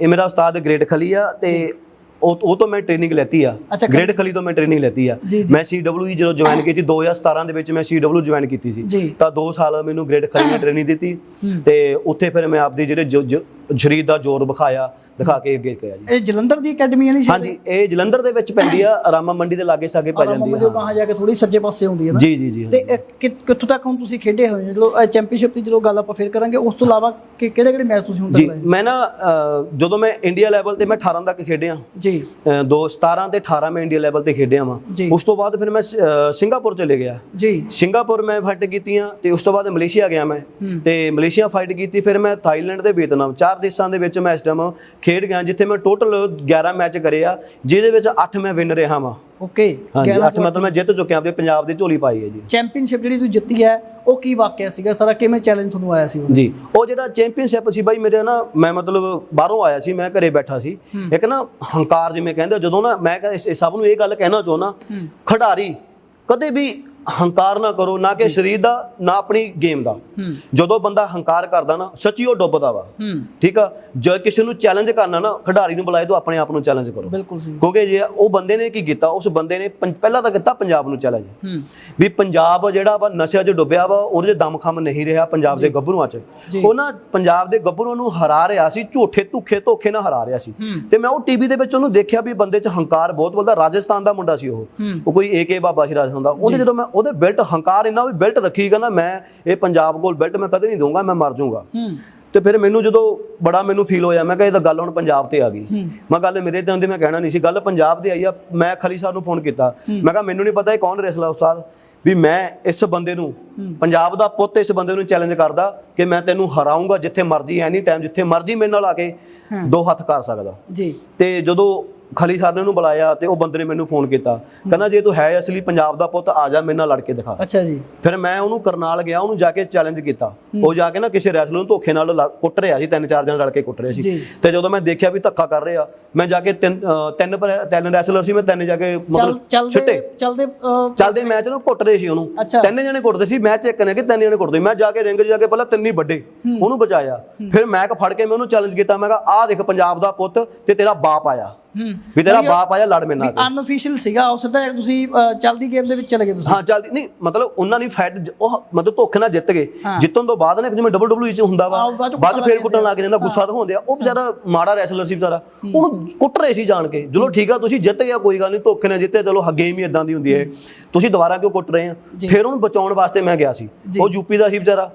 ਇਹ ਮੇਰਾ ਉਸਤਾਦ ਗ੍ਰੇਡ ਖਲੀ ਆ ਤੇ ਉਹ ਉਹ ਤੋਂ ਮੈਂ ਟ੍ਰੇਨਿੰਗ ਲੈਤੀ ਆ। ਗ੍ਰੇਡ ਖਲੀ ਤੋਂ ਮੈਂ ਟ੍ਰੇਨਿੰਗ ਲੈਤੀ ਆ। ਮੈਂ ਸੀਡਬਲਯੂ ਜਦੋਂ ਜੁਆਇਨ ਕੀਤੀ 2017 ਦੇ ਵਿੱਚ ਮੈਂ ਸੀਡਬਲਯੂ ਜੁਆਇਨ ਕੀਤੀ ਸੀ। ਤਾਂ 2 ਸਾਲ ਮੈਨੂੰ ਗ੍ਰੇਡ ਖਲੀ ਨੇ <coughs> ਟ੍ਰੇਨਿੰਗ ਦਿੱਤੀ। ਤੇ ਉੱਥੇ ਫਿਰ ਮੈਂ ਆਪਦੀ ਜਿਹੜੇ ਸਰੀਰ ਦਾ ਜ਼ੋਰ ਵਿਖਾਇਆ ਦਿਖਾ ਕੇ ਅੱਗੇ ਗਿਆ ਜੀ।
ਇਹ ਜਲੰਧਰ ਦੀ ਅਕੈਡਮੀ ਹੈ ਨਹੀਂ
ਹਾਂਜੀ ਇਹ ਜਲੰਧਰ ਦੇ ਵਿੱਚ ਪੈਂਦੀ ਆ ਰਾਮਾ ਮੰਡੀ ਦੇ ਲਾਗੇ ਸਾਗੇ ਪੈ ਜਾਂਦੀ
ਜੋ
ਆ
ਕਹਾਂ ਜਾ ਕੇ ਥੋੜੀ ਸੱਜੇ ਪਾਸੇ ਹੁੰਦੀ ਹੈ ਨਾ।
ਜੀ ਜੀ ਜੀ
ਤੇ ਕਿੱਥੋਂ ਤੱਕ ਹੁਣ ਤੁਸੀਂ ਖੇਡੇ ਹੋਏ ਜਦੋਂ ਚੈਂਪੀਅਨਸ਼ਿਪ ਦੀ ਜਦੋਂ ਗੱਲ ਆਪਾਂ ਫੇਰ ਕਰਾਂਗੇ ਉਸ ਤੋਂ ਇਲਾਵਾ ਕਿ ਕਿਹੜੇ ਕਿਹੜੇ ਮੈਚ ਤੁਸੀਂ ਹੁਣ ਤੱਕ
ਜੀ
ਲਾਏ?
ਮੈਂ ਨਾ ਜਦੋਂ ਮੈਂ ਇੰਡੀਆ ਲੈਵਲ ਤੇ ਮੈਂ 18 ਤੱਕ ਖੇਡਿਆ।
ਜੀ।
ਅ, ਦੋ 17 ਤੇ 18 ਮੈਂ ਇੰਡੀਆ ਲੈਵਲ ਤੇ ਖੇਡਿਆ ਵਾਂ।
ਜੀ।
ਉਸ ਤੋਂ ਬਾਅਦ ਫਿਰ ਮੈਂ ਸਿੰਗਾਪੁਰ ਚਲੇ ਗਿਆ।
ਜੀ।
ਸਿੰਗਾਪੁਰ ਮੈਂ ਫਾਈਟ ਕੀਤੀਆਂ ਤੇ ਉਸ ਤੋਂ ਬਾਅਦ ਮਲੇਸ਼ੀਆ ਗਿਆ ਮੈਂ। ਤੇ ਮਲੇਸ਼ੀਆ ਫਾਈਟ ਕੀਤੀ ਫਿਰ ਮੈਂ ਥਾਈਲੈਂਡ ਤੇ ਵੀਅਤਨਾਮ ਚਾਰ ਦੇਸ਼ਾਂ ਦੇ ਵਿੱਚ ਮੈਂ ਇਸ ਟਾਈਮ ਖੇਡ ਗਿਆ ਜਿੱਥੇ ਮੈਂ ਟੋਟਲ 11 ਮੈਚ ਕਰੇ ਆ ਜਿਹਦੇ ਵਿੱਚ 8 ਮੈਂ ਵਿਨ ਰਿਹਾ ਵਾਂ।
ਓਕੇ
ਹਾਂਜੀ 8 ਮਤਲਬ ਮੈਂ ਜਿੱਤ ਚੁੱਕਿਆ ਆਪਣੇ ਪੰਜਾਬ ਦੀ ਝੋਲੀ ਪਾਈ ਹੈ ਜੀ।
ਚੈਂਪੀਅਨਸ਼ਿਪ ਜਿਹੜੀ ਤੁਸੀਂ ਜਿੱਤੀ ਹੈ ਉਹ ਕੀ ਵਾਕਿਆ ਸੀਗਾ? ਸਾਰਾ ਕਿਵੇਂ ਚੈਲੰਜ ਤੁਹਾਨੂੰ ਆਇਆ ਸੀ?
ਜੀ ਉਹ ਜਿਹੜਾ ਚੈਂਪੀਅਨਸ਼ਿਪ ਸੀ ਬਾਈ ਮੇਰੇ ਨਾ ਮੈਂ ਮਤਲਬ ਬਾਹਰੋਂ ਆਇਆ ਸੀ ਮੈਂ ਘਰੇ ਬੈਠਾ ਸੀ। ਇੱਕ ਨਾ ਹੰਕਾਰ ਜਿਵੇਂ ਕਹਿੰਦੇ ਜਦੋਂ ਨਾ ਮੈਂ ਸਭ ਨੂੰ ਇਹ ਗੱਲ ਕਹਿਣਾ ਚਾਹੁੰਦਾ ਖਿਡਾਰੀ ਕਦੇ ਵੀ ਹੰਕਾਰ ਨਾ ਕਰੋ ਨਾ ਕਿ ਸਰੀਰ ਦਾ ਨਾ ਆਪਣੀ ਗੇਮ ਦਾ। ਜਦੋਂ ਬੰਦਾ ਹੰਕਾਰ ਕਰਦਾ ਨਾ ਸੱਚੀ ਉਹ ਡੁੱਬਦਾ ਵਾ। ਠੀਕ ਆ? ਜੇ ਕਿਸੇ ਨੂੰ ਚੈਲੰਜ ਕਰਨਾ ਨਾ ਖਿਡਾਰੀ ਨੂੰ ਬੁਲਾਏ ਤਾਂ ਆਪਣੇ ਆਪ ਨੂੰ ਚੈਲੰਜ ਕਰੋ।
ਬਿਲਕੁਲ ਸਹੀ
ਕਿਉਂਕਿ ਜੇ ਉਹ ਬੰਦੇ ਨੇ ਕੀ ਕੀਤਾ ਉਸ ਬੰਦੇ ਨੇ ਪਹਿਲਾਂ ਤਾਂ ਕੀਤਾ ਪੰਜਾਬ ਨੂੰ ਚੈਲੰਜ ਵੀ ਪੰਜਾਬ ਜਿਹੜਾ ਵਾ ਨਸ਼ਿਆਂ 'ਚ ਡੁੱਬਿਆ ਵਾ ਉਹਦੇ 'ਚ ਦਮਖਮ ਨਹੀਂ ਰਿਹਾ ਪੰਜਾਬ ਦੇ ਗੱਭਰੂਆਂ 'ਚ।
ਜੀ।
ਉਹ ਨਾ ਪੰਜਾਬ ਦੇ ਗੱਭਰੂਆਂ ਨੂੰ ਹਰਾ ਰਿਹਾ ਸੀ ਝੂਠੇ ਧੁੱਖੇ ਧੋਖੇ ਨਾਲ ਹਰਾ ਰਿਹਾ ਸੀ। ਤੇ ਮੈਂ ਉਹ ਟੀਵੀ ਦੇ ਵਿੱਚ ਉਹਨੂੰ ਦੇਖਿਆ ਵੀ ਬੰਦੇ 'ਚ ਹੰਕਾਰ ਬਹੁਤ ਬੋਲਦਾ ਰਾਜਸਥਾਨ ਦਾ ਮੁੰਡਾ ਸੀ ਉਹ। ਉਹ ਕੋਈ ਏਕੇ ਬਾਬਾ ਸੀ ਰਾਜਸਥਾਨ ਦਾ। ਉਹਨੇ ਜਦੋਂ ਮੈਂ ਉਹਦੇ ਬਿਲਟ ਹੰਕਾਰ ਇੰਨਾ ਵੀ ਬਿਲਟ ਰੱਖੀ ਕਹਿੰਦਾ ਮੈਂ ਇਹ ਪੰਜਾਬ ਕੋਲ ਬਿਲਟ ਮੈਂ ਕਦੇ ਨਹੀਂ ਦਊਂਗਾ ਮੈਂ ਮਰ ਜਾਊਂਗਾ। ਤੇ ਫਿਰ ਮੈਨੂੰ ਜਦੋਂ ਬੜਾ ਮੈਨੂੰ ਫੀਲ ਹੋਇਆ ਮੈਂ ਕਿਹਾ ਇਹ ਤਾਂ ਗੱਲ ਹੁਣ ਪੰਜਾਬ ਤੇ ਆ ਗਈ। ਮੈਂ ਗੱਲ ਮੇਰੇ ਤੇ ਹੁੰਦੀ ਮੈਂ ਕਹਿਣਾ ਨਹੀਂ ਸੀ ਗੱਲ ਪੰਜਾਬ ਤੇ ਆਈ ਆ ਮੈਂ ਖਲੀ ਸਾਹਿਬ ਨੂੰ ਫੋਨ ਕੀਤਾ। ਮੈਂ ਕਿਹਾ ਮੈਨੂੰ ਨਹੀਂ ਪਤਾ ਇਹ ਕੌਣ ਰੈਸਲਾ ਉਸਤਾਦ ਵੀ ਮੈਂ ਇਸ ਬੰਦੇ ਨੂੰ ਪੰਜਾਬ ਦਾ ਪੁੱਤ ਇਸ ਬੰਦੇ ਨੂੰ ਚੈਲੰਜ ਕਰਦਾ ਕਿ ਮੈਂ ਤੈਨੂੰ ਹਰਾਊਂਗਾ ਜਿੱਥੇ ਮਰਜ਼ੀ ਐਨੀ ਟਾਈਮ ਜਿੱਥੇ ਮਰਜ਼ੀ ਮੇਰੇ ਨਾਲ ਆ ਕੇ ਦੋ ਹੱਥ ਕਰ ਸਕਦਾ।
ਜੀ।
ਤੇ ਜਦੋਂ ਖਲੀ ਸਾਹਿਬ ਨੇ ਉਹਨੂੰ ਬੁਲਾਇਆ ਤੇ ਉਹ ਬੰਦੇ ਨੇ ਮੈਨੂੰ ਫੋਨ ਕੀਤਾ। ਕਹਿੰਦਾ ਜੇ ਤੂੰ ਹੈ ਅਸਲੀ ਪੰਜਾਬ ਦਾ ਪੁੱਤ ਆ ਜਾ ਮੇਰੇ ਨਾਲ ਲੜ ਕੇ ਦਿਖਾ।
ਅੱਛਾ ਜੀ।
ਫਿਰ ਮੈਂ ਉਹਨੂੰ ਕਰਨਾਲ ਗਿਆ ਉਹਨੂੰ ਜਾ ਕੇ ਚੈਲੰਜ ਕੀਤਾ। ਉਹ ਜਾ ਕੇ ਨਾ ਕਿਸੇ ਰੈਸਲਰ ਨੂੰ ਧੋਖੇ ਨਾਲ ਕੁੱਟ ਰਿਹਾ ਸੀ ਤਿੰਨ ਚਾਰ ਜਣ ਰਲ ਕੇ ਕੁੱਟ ਰਹੇ ਸੀ। ਤੇ ਜਦੋਂ ਮੈਂ ਦੇਖਿਆ ਵੀ ਧੱਕਾ ਕਰ ਰਿਹਾ ਮੈਂ ਜਾ ਕੇ ਤਿੰਨ ਤਿੰਨ ਤਿੰਨ ਰੈਸਲਰ ਸੀ ਮੈਂ ਤਿੰਨ ਜਾ ਕੇ ਮਤਲਬ ਛਿੱਟੇ।
ਚੱਲਦੇ
ਚੱਲਦੇ ਮੈਚ ਨੂੰ ਕੁੱਟ ਰਹੇ ਸੀ ਉਹਨੂੰ। ਤਿੰਨ ਜਣੇ ਕੁੱਟਦੇ ਸੀ ਮੈਚ ਇੱਕ ਨੇ ਕਿ ਤਿੰਨ ਜਣੇ ਕੁੱਟਦੇ ਮੈਂ ਜਾ ਕੇ ਰਿੰਗ 'ਚ ਜਾ ਕੇ ਪਹਿਲਾਂ ਤਿੰਨ ਵੱਡੇ ਉਹਨੂੰ ਬਚਾਇਆ। ਫਿਰ ਮੈਂ ਫੜ ਕੇ ਮੈਂ ਉਹਨੂੰ ਚੈਲੰਜ ਕੀਤਾ ਮੈਂ ਕਿਹਾ ਆਹ ਦੇਖ ਪੰਜਾਬ ਦਾ ਪੁੱਤ ਤੇ ਤੇਰਾ ਬਾਪ ਆਇਆ। ਵੀ ਤੇਰਾ ਬਾਪ ਆਇਆ ਲੜ ਮੇਰੇ ਨਾਲ
ਅਨਅਫੀਸ਼ੀਅਲ ਸੀਗਾ ਉਸ ਦਾ ਤੁਸੀਂ ਚੱਲਦੀ ਗੇਮ ਦੇ ਵਿੱਚ ਚਲੇ ਗਏ ਤੁਸੀਂ।
ਹਾਂ ਚੱਲਦੀ ਨਹੀਂ ਮਤਲਬ ਉਹਨਾਂ ਨੇ ਫਾਈਟ ਉਹ ਮਤਲਬ ਧੋਖੇ ਨਾਲ ਜਿੱਤ ਗਏ। ਜਿੱਤਣ ਤੋਂ ਬਾਅਦ ਨਾ ਜਿਵੇਂ ਡਬਲ ਡਬਲਯੂ ਚ ਹੁੰਦਾ ਵਾ
ਬਾਅਦ
ਫੇਰ ਕੁੱਟਣ ਲੱਗ ਜਾਂਦਾ ਗੁੱਸਾ ਦਿਖਾਉਂਦੇ ਆ। ਉਹ ਵਿਚਾਰਾ ਮਾੜਾ ਰੈਸਲਰ ਸੀ ਵਿਚਾਰਾ। ਉਹਨੂੰ ਕੁੱਟ ਰਹੇ ਸੀ ਜਾਣ ਕੇ। ਚਲੋ ਠੀਕ ਆ ਤੁਸੀਂ ਜਿੱਤ ਗਿਆ ਕੋਈ ਗੱਲ ਨਹੀਂ ਧੋਖੇ ਨਾਲ ਜਿੱਤੇ ਚਲੋ ਗੇਮ ਹੀ ਇਦਾਂ ਦੀ ਹੁੰਦੀ ਹੈ। ਤੁਸੀਂ ਦੁਬਾਰਾ ਕਿਉਂ ਕੁੱਟ ਰਹੇ ਆ? ਫਿਰ ਉਹਨੂੰ ਬਚਾਉਣ ਵਾਸਤੇ ਮੈਂ ਗਿਆ ਸੀ। ਉਹ ਯੂਪੀ ਦਾ ਸੀ ਵਿਚਾਰਾ।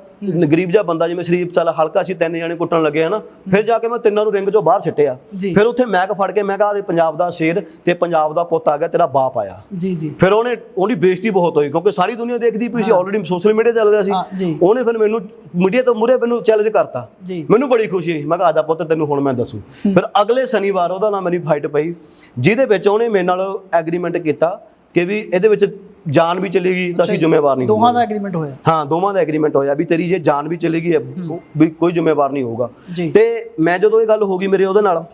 ਗਰੀਬ ਜਿਹਾ ਬੰਦਾ ਜਿਵੇਂ ਸ਼ਰੀਫ ਚੱਲ ਹਲਕਾ ਸੀ ਤਿੰਨ ਜਣੇ ਕੁੱਟਣ ਲੱਗੇ ਹਨਾ? ਫਿਰ ਜਾ ਕੇ ਮੈਂ ਤਿੰਨਾਂ ਨੂੰ ਰਿੰਗ ਚੋਂ ਬਾਹਰ ਸਿੱਟਿਆ। ਫਿਰ ਉੱਥੇ ਮੈਕ ਫੜ ਕੇ ਮੈਂ ਕਿਹਾ ਆਹ ਪੰਜਾਬ ਦਾ ਸ਼ੇਰ ਤੇ ਪੰਜਾਬ ਦਾ ਪੁੱਤ ਆ ਗਿਆ ਤੇਰਾ ਬਾਪ ਆਇਆ।
ਜੀ ਜੀ।
ਫਿਰ ਉਹਨੇ ਉਹਦੀ ਬੇਇੱਜ਼ਤੀ ਬਹੁਤ ਹੋਈ ਕਿਉਂਕਿ ਸਾਰੀ ਦੁਨੀਆ ਦੇਖਦੀ ਪਈ ਸੀ ਆਲਰੇਡੀ ਸੋਸ਼ਲ ਮੀਡੀਆ ਚੱਲ ਰਿਹਾ ਸੀ। ਉਹਨੇ ਫਿਰ ਮੈਨੂੰ ਮੀਡੀਆ ਤੋਂ ਮੂਰੇ ਮੈਨੂੰ ਚੈਲੰਜ ਕਰਤਾ। ਮੈਨੂੰ ਬੜੀ ਖੁਸ਼ੀ ਹੋਈ। ਮੈਂ ਕਿਹਾ ਆਦਾ ਪੁੱਤ ਤੈਨੂੰ ਹੁਣ ਮੈਂ ਦੱਸੂ। ਫਿਰ ਅਗਲੇ ਸ਼ਨੀਵਾਰ ਉਹਦਾ ਨਾਲ ਮੇਰੀ ਫਾਈਟ ਪਈ ਜਿਹਦੇ ਵਿੱਚ ਉਹਨੇ ਮੇਰੇ ਨਾਲ ਐਗਰੀਮੈਂਟ ਕੀਤਾ ਕਿ ਵੀ ਇਹਦੇ ਵਿੱਚ ਜਾਨ ਵੀ ਚਲੇਗੀ ਤਾਂ ਅਸੀਂ ਜ਼ਿੰਮੇਵਾਰ ਨਹੀਂ
ਦੋਹਾਂ ਦਾ ਐਗਰੀਮੈਂਟ ਹੋਇਆ।
ਹਾਂ ਦੋਵਾਂ ਦਾ ਐਗਰੀਮੈਂਟ ਹੋਇਆ ਵੀ ਤੇਰੀ ਜੇ ਜਾਨ ਵੀ ਚਲੇਗੀ ਵੀ ਕੋਈ ਜ਼ਿੰਮੇਵਾਰ ਨਹੀਂ ਹੋਊਗਾ। ਤੇ ਮੈਂ ਜਦੋਂ ਇਹ ਗੱਲ ਹੋ ਗਈ ਮੇਰੇ ਉਹਦੇ ਨਾਲ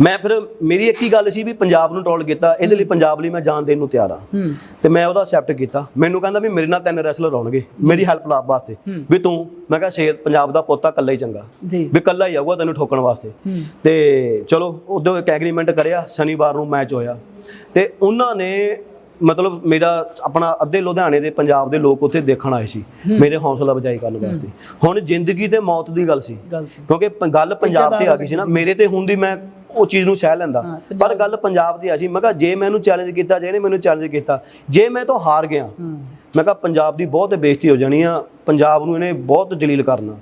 ਮੈਂ ਫਿਰ ਮੇਰੀ ਇੱਕ ਹੀ ਗੱਲ ਸੀ ਵੀ ਪੰਜਾਬ ਨੂੰ ਟਰੋਲ ਕੀਤਾ ਇਹਦੇ ਲਈ ਪੰਜਾਬ ਲਈ ਮੈਂ ਜਾਨ ਦੇਣ ਨੂੰ ਤਿਆਰ ਆ ਤੇ ਮੈਂ ਉਹਦਾ ਅਸੈਪਟ ਕੀਤਾ। ਮੈਨੂੰ ਕਹਿੰਦਾ ਵੀ ਮੇਰੇ ਨਾਲ ਤਿੰਨ ਰੈਸਲਰ ਆਉਣਗੇ ਮੇਰੀ ਹੈਲਪ ਲਾਭ ਵਾਸਤੇ। ਵੀ ਤੂੰ ਮੈਂ ਕਿਹਾ ਸ਼ੇਰ ਪੰਜਾਬ ਦਾ ਪੋਤਾ ਕੱਲਾ ਹੀ ਚੰਗਾ। ਵੀ ਕੱਲਾ ਹੀ ਆਊਗਾ ਤੈਨੂੰ ਠੋਕਣ ਵਾਸਤੇ। ਤੇ ਚਲੋ ਉਦੋਂ ਇੱਕ ਐਗਰੀਮੈਂਟ ਕਰਿਆ ਸ਼ਨੀਵਾਰ ਨੂੰ ਮੈਚ ਹੋਇਆ। ਤੇ ਉਹਨਾਂ ਨੇ ਮਤਲਬ ਮੇਰਾ ਆਪਣਾ ਅੱਧੇ ਲੁਧਿਆਣੇ ਦੇ ਪੰਜਾਬ ਦੇ ਲੋਕ ਉੱਥੇ ਦੇਖਣ ਆਏ ਸੀ ਮੇਰੇ ਹੌਸਲਾ ਬਜਾਈ ਕਰਨ ਵਾਸਤੇ। ਹੁਣ ਜ਼ਿੰਦਗੀ ਤੇ ਮੌਤ ਦੀ ਗੱਲ ਸੀ। ਕਿਉਂਕਿ ਗੱਲ ਪੰਜਾਬ ਤੇ ਆ ਗਈ ਸੀ ਨਾ ਮੇਰੇ ਤੇ ਹੁੰਦੀ ਮੈਂ ਉਹ ਚੀਜ਼ ਨੂੰ ਸਹਿ ਲੈਂਦਾ। ਪਰ ਗੱਲ ਪੰਜਾਬ ਦੀ ਆ ਸੀ ਮੈਂ ਕਿਹਾ ਜੇ ਮੈਨੂੰ ਚੈਲੰਜ ਕੀਤਾ ਜੇ ਇਹਨੇ ਮੈਨੂੰ ਚੈਲੰਜ ਕੀਤਾ ਜੇ ਮੈਂ ਤੋਂ ਹਾਰ ਗਿਆ ਮੈਂ ਕਿਹਾ ਪੰਜਾਬ ਦੀ ਬਹੁਤ ਬੇਇੱਜ਼ਤੀ ਹੋ ਜਾਣੀ ਆ ਪੰਜਾਬ ਨੂੰ ਇਹਨੇ ਬਹੁਤ ਜਲੀਲ ਕਰਨਾ।